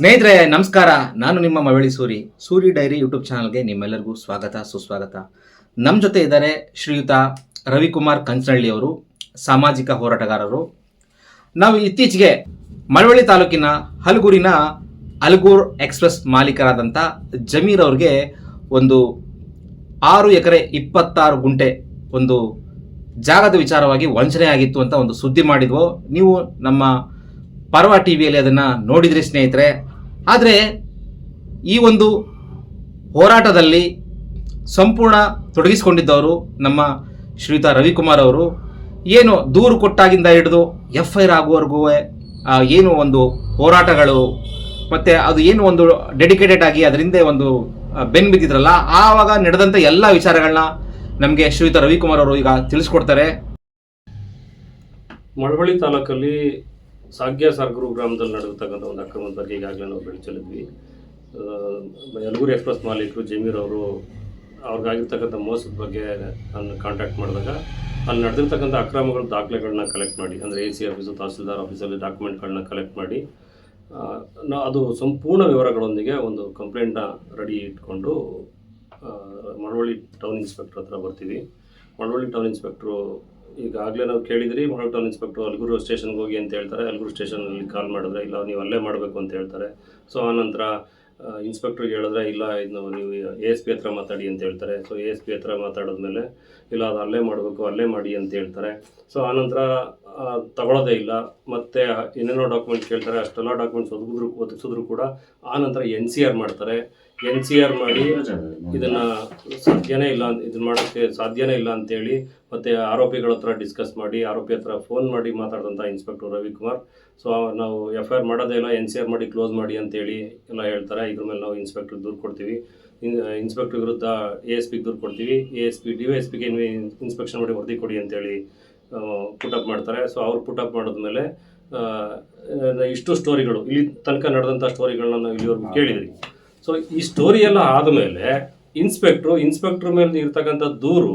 ಸ್ನೇಹಿತರೆ, ನಮಸ್ಕಾರ. ನಾನು ನಿಮ್ಮ ಮವಳಿ ಸೂರಿ. ಸೂರಿ ಡೈರಿ ಯೂಟ್ಯೂಬ್ ಚಾನಲ್ಗೆ ನಿಮ್ಮೆಲ್ಲರಿಗೂ ಸ್ವಾಗತ, ಸುಸ್ವಾಗತ. ನಮ್ಮ ಜೊತೆ ಇದ್ದಾರೆ ಶ್ರೀಯುತ ರವಿಕುಮಾರ್ ಕಂಚನಳ್ಳಿ ಅವರು, ಸಾಮಾಜಿಕ ಹೋರಾಟಗಾರರು. ನಾವು ಇತ್ತೀಚೆಗೆ ಮಳವಳ್ಳಿ ತಾಲೂಕಿನ ಹಲಗೂರಿನ ಅಲ್ಗೂರ್ ಎಕ್ಸ್ಪ್ರೆಸ್ ಮಾಲೀಕರಾದಂಥ ಜಮೀರ್ ಅವ್ರಿಗೆ ಒಂದು ಆರು ಎಕರೆ ಇಪ್ಪತ್ತಾರು ಗುಂಟೆ ಒಂದು ಜಾಗದ ವಿಚಾರವಾಗಿ ವಂಚನೆ ಆಗಿತ್ತು ಅಂತ ಒಂದು ಸುದ್ದಿ ಮಾಡಿದ್ವು. ನೀವು ನಮ್ಮ ಪರ್ವ ಟಿ ವಿಯಲ್ಲಿ ಅದನ್ನು ನೋಡಿದ್ರಿ ಸ್ನೇಹಿತರೆ. ಆದರೆ ಈ ಒಂದು ಹೋರಾಟದಲ್ಲಿ ಸಂಪೂರ್ಣ ತೊಡಗಿಸಿಕೊಂಡಿದ್ದವರು ನಮ್ಮ ಶ್ರೀಯುತ ರವಿಕುಮಾರ್ ಅವರು. ಏನು ದೂರು ಕೊಟ್ಟಾಗಿಂದ ಹಿಡಿದು ಎಫ್ ಐ ಆರ್ ಏನು ಒಂದು ಹೋರಾಟಗಳು ಮತ್ತು ಅದು ಏನು ಒಂದು ಡೆಡಿಕೇಟೆಡ್ ಆಗಿ ಅದರಿಂದ ಒಂದು ಬೆನ್ ಬಿದ್ದಿದ್ರಲ್ಲ, ಆವಾಗ ನಡೆದಂಥ ಎಲ್ಲ ವಿಚಾರಗಳನ್ನ ನಮಗೆ ಶ್ರೀಯುತ ರವಿಕುಮಾರ್ ಅವರು ಈಗ ತಿಳಿಸ್ಕೊಡ್ತಾರೆ. ಮಳವಳ್ಳಿ ತಾಲೂಕಲ್ಲಿ ಸಾಗ್ಯ ಸರ್ಗರು ಗ್ರಾಮದಲ್ಲಿ ನಡೆಯತಕ್ಕಂಥ ಒಂದು ಅಕ್ರಮದ ಬಗ್ಗೆ ಈಗಾಗಲೇ ನಾವು ಬೆಳೆಸಲಿದ್ವಿ ಯಲಗೂರು ಎಕ್ಸ್ಪ್ರೆಸ್ ಮಾಲೀಕರು ಜಮೀರ್ ಅವರು ಅವ್ರಿಗಾಗಿರ್ತಕ್ಕಂಥ ಮೋಸದ ಬಗ್ಗೆ ನಾನು ಕಾಂಟ್ಯಾಕ್ಟ್ ಮಾಡಿದಾಗ ಅಲ್ಲಿ ನಡೆದಿರ್ತಕ್ಕಂಥ ಅಕ್ರಮಗಳ ದಾಖಲೆಗಳನ್ನ ಕಲೆಕ್ಟ್ ಮಾಡಿ, ಅಂದರೆ ಎ ಸಿ ಆಫೀಸು, ತಹಸೀಲ್ದಾರ್ ಆಫೀಸಲ್ಲಿ ಡಾಕ್ಯುಮೆಂಟ್ಗಳನ್ನ ಕಲೆಕ್ಟ್ ಮಾಡಿ ಅದು ಸಂಪೂರ್ಣ ವಿವರಗಳೊಂದಿಗೆ ಒಂದು ಕಂಪ್ಲೇಂಟ್ನ ರೆಡಿ ಇಟ್ಕೊಂಡು ಮಳವಳ್ಳಿ ಟೌನ್ ಇನ್ಸ್ಪೆಕ್ಟರ್ ಹತ್ರ ಬರ್ತೀವಿ. ಮಳವಳ್ಳಿ ಟೌನ್ ಇನ್ಸ್ಪೆಕ್ಟ್ರು ಈಗಾಗಲೇ ನಾವು ಕೇಳಿದ್ರಿ, ಮಳವಳ್ಳಿ ಟೌನ್ ಇನ್ಸ್ಪೆಕ್ಟ್ರು ಅಲ್ಗೂರು ಸ್ಟೇಷನ್ಗೆ ಹೋಗಿ ಅಂತ ಹೇಳ್ತಾರೆ. ಅಲ್ಗೂರು ಸ್ಟೇಷನಲ್ಲಿ ಕಾಲ್ ಮಾಡಿದ್ರೆ, ಇಲ್ಲ, ನೀವು ಅಲ್ಲೇ ಮಾಡಬೇಕು ಅಂತ ಹೇಳ್ತಾರೆ. ಸೊ ಆನಂತರ ಇನ್ಸ್ಪೆಕ್ಟ್ರಿಗೆ ಹೇಳಿದ್ರೆ, ಇಲ್ಲ, ಇದು ನೀವು ಎ ಎಸ್ ಪಿ ಹತ್ರ ಮಾತಾಡಿ ಅಂತ ಹೇಳ್ತಾರೆ. ಸೊ ಎ ಎಸ್ ಪಿ ಹತ್ರ ಮಾತಾಡಿದ್ಮೇಲೆ, ಇಲ್ಲ, ಅದು ಅಲ್ಲೇ ಮಾಡಬೇಕು, ಅಲ್ಲೇ ಮಾಡಿ ಅಂತ ಹೇಳ್ತಾರೆ. ಸೊ ಆನಂತರ ತಗೊಳ್ಳೋದೇ ಇಲ್ಲ. ಮತ್ತು ಏನೇನೋ ಡಾಕ್ಯುಮೆಂಟ್ ಕೇಳ್ತಾರೆ, ಅಷ್ಟೆಲ್ಲ ಡಾಕ್ಯುಮೆಂಟ್ಸ್ ಒದಗಿದ್ರು, ಒದಗಿಸಿದ್ರು ಕೂಡ ಆನಂತರ ಎನ್ ಸಿ ಆರ್ ಮಾಡ್ತಾರೆ. ಎನ್ ಸಿ ಆರ್ ಮಾಡಿ ಇದನ್ನ ಸಾಧ್ಯನೇ ಇಲ್ಲ ಅಂತ- ಇದನ್ನ ಮಾಡೋಕ್ಕೆ ಸಾಧ್ಯನೇ ಇಲ್ಲ ಅಂತೇಳಿ ಮತ್ತೆ ಆರೋಪಿಗಳ ಹತ್ರ ಡಿಸ್ಕಸ್ ಮಾಡಿ ಆರೋಪಿ ಹತ್ರ ಫೋನ್ ಮಾಡಿ ಮಾತಾಡಿದಂಥ ಇನ್ಸ್ಪೆಕ್ಟರ್ ರವಿಕುಮಾರ್. ಸೊ ನಾವು ಎಫ್ ಐ ಆರ್ ಮಾಡೋದೇ ಇಲ್ಲ ಎನ್ ಸಿ ಆರ್ ಮಾಡಿ ಕ್ಲೋಸ್ ಮಾಡಿ ಅಂತೇಳಿ ಎಲ್ಲ ಹೇಳ್ತಾರೆ. ಇದ್ರ ಮೇಲೆ ನಾವು ಇನ್ಸ್ಪೆಕ್ಟರ್ ದೂರು ಕೊಡ್ತೀವಿ. ಇನ್ಸ್ಪೆಕ್ಟರ್ ವಿರುದ್ಧ ಎ ಎಸ್ ಪಿಗೆ ದೂರು ಕೊಡ್ತೀವಿ. A S P D Y S ಪಿಗೆ ಇನ್ಸ್ಪೆಕ್ಷನ್ ಮಾಡಿ ವರದಿ ಕೊಡಿ ಅಂತೇಳಿ ಪುಟಪ್ ಮಾಡ್ತಾರೆ. ಸೊ ಅವ್ರು ಪುಟಪ್ ಮಾಡಿದ್ಮೇಲೆ ಇಷ್ಟು ಸ್ಟೋರಿಗಳು ಇಲ್ಲಿ ತನಕ ನಡೆದಂಥ ಸ್ಟೋರಿಗಳನ್ನ ನಾವು ಇಲ್ಲಿವರೆಗೂ ಕೇಳಿದ್ರಿ. ಸೊ ಈ ಸ್ಟೋರಿ ಎಲ್ಲ ಆದಮೇಲೆ ಇನ್ಸ್ಪೆಕ್ಟ್ರು ಇನ್ಸ್ಪೆಕ್ಟ್ರ್ ಮೇಲೆ ಇರ್ತಕ್ಕಂಥ ದೂರು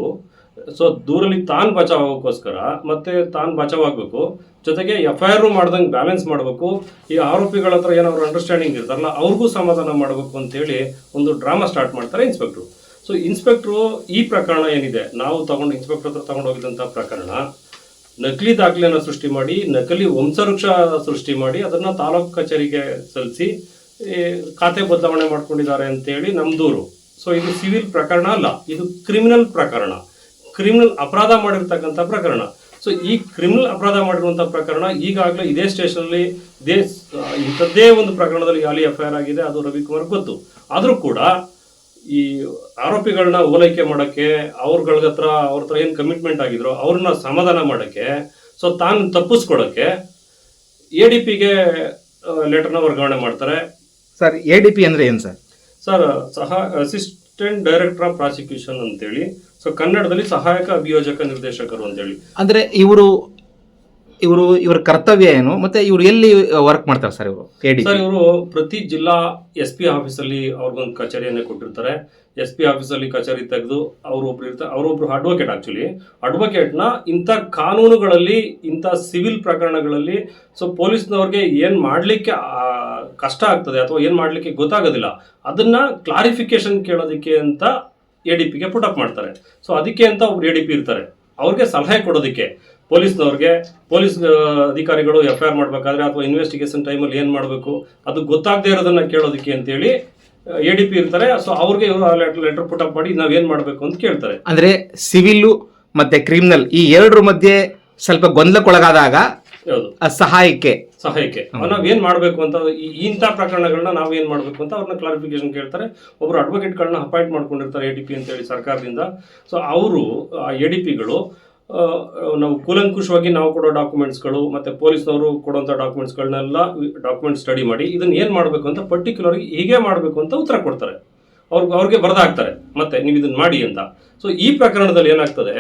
ಸೊ ದೂರಲ್ಲಿ ತಾನು ಬಚಾವ್ ಆಗೋಕ್ಕೋಸ್ಕರ ಮತ್ತೆ ತಾನು ಬಚಾವ್ ಆಗಬೇಕು ಜೊತೆಗೆ ಎಫ್ ಐ ಆರ್ ಮಾಡ್ದಂಗೆ ಬ್ಯಾಲೆನ್ಸ್ ಮಾಡಬೇಕು. ಈ ಆರೋಪಿಗಳ ಹತ್ರ ಏನಾದ್ರು ಅಂಡರ್ಸ್ಟ್ಯಾಂಡಿಂಗ್ ಇರ್ತಾರಲ್ಲ, ಅವ್ರಿಗೂ ಸಮಾಧಾನ ಮಾಡಬೇಕು ಅಂತೇಳಿ ಒಂದು ಡ್ರಾಮಾ ಸ್ಟಾರ್ಟ್ ಮಾಡ್ತಾರೆ ಇನ್ಸ್ಪೆಕ್ಟ್ರು ಸೊ ಇನ್ಸ್ಪೆಕ್ಟ್ರು ಈ ಪ್ರಕರಣ ಏನಿದೆ? ನಾವು ತಗೊಂಡು ಇನ್ಸ್ಪೆಕ್ಟ್ರ್ ಹತ್ರ ತಗೊಂಡು ಪ್ರಕರಣ. ನಕಲಿ ದಾಖಲೆಯನ್ನು ಸೃಷ್ಟಿ ಮಾಡಿ, ನಕಲಿ ವಂಶವೃಕ್ಷ ಸೃಷ್ಟಿ ಮಾಡಿ, ಅದನ್ನು ತಾಲೂಕು ಕಚೇರಿಗೆ ಸಲ್ಲಿಸಿ ಖಾತೆ ಬದಲಾವಣೆ ಮಾಡ್ಕೊಂಡಿದ್ದಾರೆ ಅಂತೇಳಿ ನಮ್ಮ ದೂರು ಸೊ ಇದು ಸಿವಿಲ್ ಪ್ರಕರಣ ಅಲ್ಲ, ಇದು ಕ್ರಿಮಿನಲ್ ಪ್ರಕರಣ. ಕ್ರಿಮಿನಲ್ ಅಪರಾಧ ಮಾಡಿರ್ತಕ್ಕಂಥ ಪ್ರಕರಣ. ಸೊ ಈ ಕ್ರಿಮಿನಲ್ ಅಪರಾಧ ಮಾಡಿರುವಂಥ ಪ್ರಕರಣ ಈಗಾಗಲೇ ಇದೇ ಸ್ಟೇಷನಲ್ಲಿ ಸ- ಇಂಥದ್ದೇ ಒಂದು ಪ್ರಕರಣದಲ್ಲಿ ಅಲ್ಲಿ ಎಫ್ ಐ ಆರ್ ಆಗಿದೆ, ಅದು ರವಿಕುಮಾರ್ ಗೊತ್ತು. ಆದರೂ ಕೂಡ ಈ ಆರೋಪಿಗಳನ್ನ ಓಲೈಕೆ ಮಾಡೋಕ್ಕೆ ಅವ್ರಗಳ ಹತ್ರ, ಅವ್ರ ಹತ್ರ ಏನು ಕಮಿಟ್ಮೆಂಟ್ ಆಗಿದ್ರು, ಅವ್ರನ್ನ ಸಮಾಧಾನ ಮಾಡೋಕ್ಕೆ ಸೊ ತಾನು ತಪ್ಪಿಸ್ಕೊಡೋಕ್ಕೆ ಎ ಡಿ ಪಿಗೆ ಲೆಟರ್ನ ವರ್ಗಾವಣೆ ಮಾಡ್ತಾರೆ. ಸರ್ ಎ ಡಿ ಪಿ ಅಂದರೆ ಏನು ಸರ್ ಸರ್ ಸಹ ಅಸಿಸ್ಟೆಂಟ್ ಡೈರೆಕ್ಟರ್ ಆಫ್ ಪ್ರಾಸಿಕ್ಯೂಷನ್ ಅಂತೇಳಿ ಸೊ ಕನ್ನಡದಲ್ಲಿ ಸಹಾಯಕ ಅಭಿಯೋಜಕ ನಿರ್ದೇಶಕರು ಅಂತೇಳಿ. ಅಂದರೆ ಇವರು ಇವರು ಇವರ ಕರ್ತವ್ಯ ಏನು? ಮತ್ತೆ ಇವರು ಎಲ್ಲಿ ವರ್ಕ್ ಮಾಡ್ತಾರೆ ಸರ್ ಇವರು? ಸರ್, ಇವರು ಪ್ರತಿ ಜಿಲ್ಲಾ ಎಸ್ ಪಿ ಆಫೀಸಲ್ಲಿ ಅವ್ರಿಗೊಂದು ಕಚೇರಿಯನ್ನು ಕೊಟ್ಟಿರ್ತಾರೆ. ಎಸ್ ಪಿ ಆಫೀಸಲ್ಲಿ ಕಚೇರಿ ತೆಗೆದು ಅವರೊಬ್ರು ಇರ್ತಾರೆ ಅವರೊಬ್ರು ಅಡ್ವೊಕೇಟ್ ಆಕ್ಚುಲಿ ಅಡ್ವೊಕೇಟ್ನ ಇಂಥ ಕಾನೂನುಗಳಲ್ಲಿ, ಇಂಥ ಸಿವಿಲ್ ಪ್ರಕರಣಗಳಲ್ಲಿ ಸೊ ಪೊಲೀಸ್ನವ್ರಿಗೆ ಏನು ಮಾಡಲಿಕ್ಕೆ ಕಷ್ಟ ಆಗ್ತದೆ ಅಥವಾ ಏನು ಮಾಡಲಿಕ್ಕೆ ಗೊತ್ತಾಗೋದಿಲ್ಲ, ಅದನ್ನ ಕ್ಲಾರಿಫಿಕೇಶನ್ ಕೇಳೋದಕ್ಕೆ ಅಂತ ಎ ಡಿ ಪಿಗೆ ಪುಟಪ್ ಮಾಡ್ತಾರೆ. ಸೊ ಅದಕ್ಕೆ ಅಂತ ಒಬ್ರು ಎ ಡಿ ಪಿ ಇರ್ತಾರೆ. ಅವ್ರಿಗೆ ಸಲಹೆ ಕೊಡೋದಕ್ಕೆ. ಪೊಲೀಸ್ನವ್ರಿಗೆ ಪೊಲೀಸ್ ಅಧಿಕಾರಿಗಳು ಎಫ್ ಐ ಆರ್ ಮಾಡಬೇಕಾದ್ರೆ ಅಥವಾ ಇನ್ವೆಸ್ಟಿಗೇಷನ್ ಟೈಮಲ್ಲಿ ಏನು ಮಾಡಬೇಕು ಅದು ಗೊತ್ತಾಗದೇ ಇರೋದನ್ನು ಕೇಳೋದಕ್ಕೆ ಅಂತೇಳಿ ಎ ಡಿ ಪಿ ಇರ್ತಾರೆ. ಸೊ ಅವ್ರಿಗೆ ಇವರು ಲೆಟರ್ ಲೆಟರ್ ಪುಟಪ್ ಮಾಡಿ ನಾವೇನು ಮಾಡಬೇಕು ಅಂತ ಕೇಳ್ತಾರೆ. ಅಂದರೆ ಸಿವಿಲ್ಲು ಮತ್ತು ಕ್ರಿಮಿನಲ್ ಈ ಎರಡರ ಮಧ್ಯೆ ಸ್ವಲ್ಪ ಗೊಂದಲಕ್ಕೊಳಗಾದಾಗ ಆ ಸಹಾಯಕ್ಕೆ. ಸಹಾಯಕ್ಕೆ. ನಾವು ಏನ್ ಮಾಡಬೇಕು ಅಂತ ಈ ಇಂಥ ಪ್ರಕರಣಗಳನ್ನ ನಾವ್ ಏನ್ ಮಾಡ್ಬೇಕು ಅಂತ ಅವ್ರನ್ನ ಕ್ಲಾರಿಫಿಕೇಶನ್ ಕೇಳ್ತಾರೆ. ಒಬ್ರು ಅಡ್ವೊಕೇಟ್ಗಳನ್ನ ಅಪಾಯಿಂಟ್ ಮಾಡ್ಕೊಂಡಿರ್ತಾರೆ ಎ ಡಿ ಪಿ ಅಂತ ಹೇಳಿ ಸರ್ಕಾರದಿಂದ. ಸೊ ಅವರು ಎ ಡಿ ಪಿಗಳು ನಾವು ಕೂಲಂಕುಷವಾಗಿ ನಾವು ಕೊಡೋ ಡಾಕ್ಯುಮೆಂಟ್ಸ್ಗಳು ಮತ್ತು ಪೊಲೀಸ್ನವರು ಕೊಡುವಂಥ ಡಾಕ್ಯುಮೆಂಟ್ಸ್ಗಳನ್ನೆಲ್ಲ ಡಾಕ್ಯುಮೆಂಟ್ ಸ್ಟಡಿ ಮಾಡಿ ಇದನ್ನ ಏನು ಮಾಡಬೇಕು ಅಂತ ಪರ್ಟಿಕ್ಯುಲರ್ ಹೀಗೆ ಮಾಡಬೇಕು ಅಂತ ಉತ್ತರ ಕೊಡ್ತಾರೆ. ಅವ್ರಿಗೆ ಅವ್ರಿಗೆ ಬರೆದಾಕ್ತಾರೆ ಮತ್ತೆ ನೀವು ಇದನ್ನ ಮಾಡಿ ಅಂತ. ಸೊ ಈ ಪ್ರಕರಣದಲ್ಲಿ ಏನಾಗ್ತದೆ,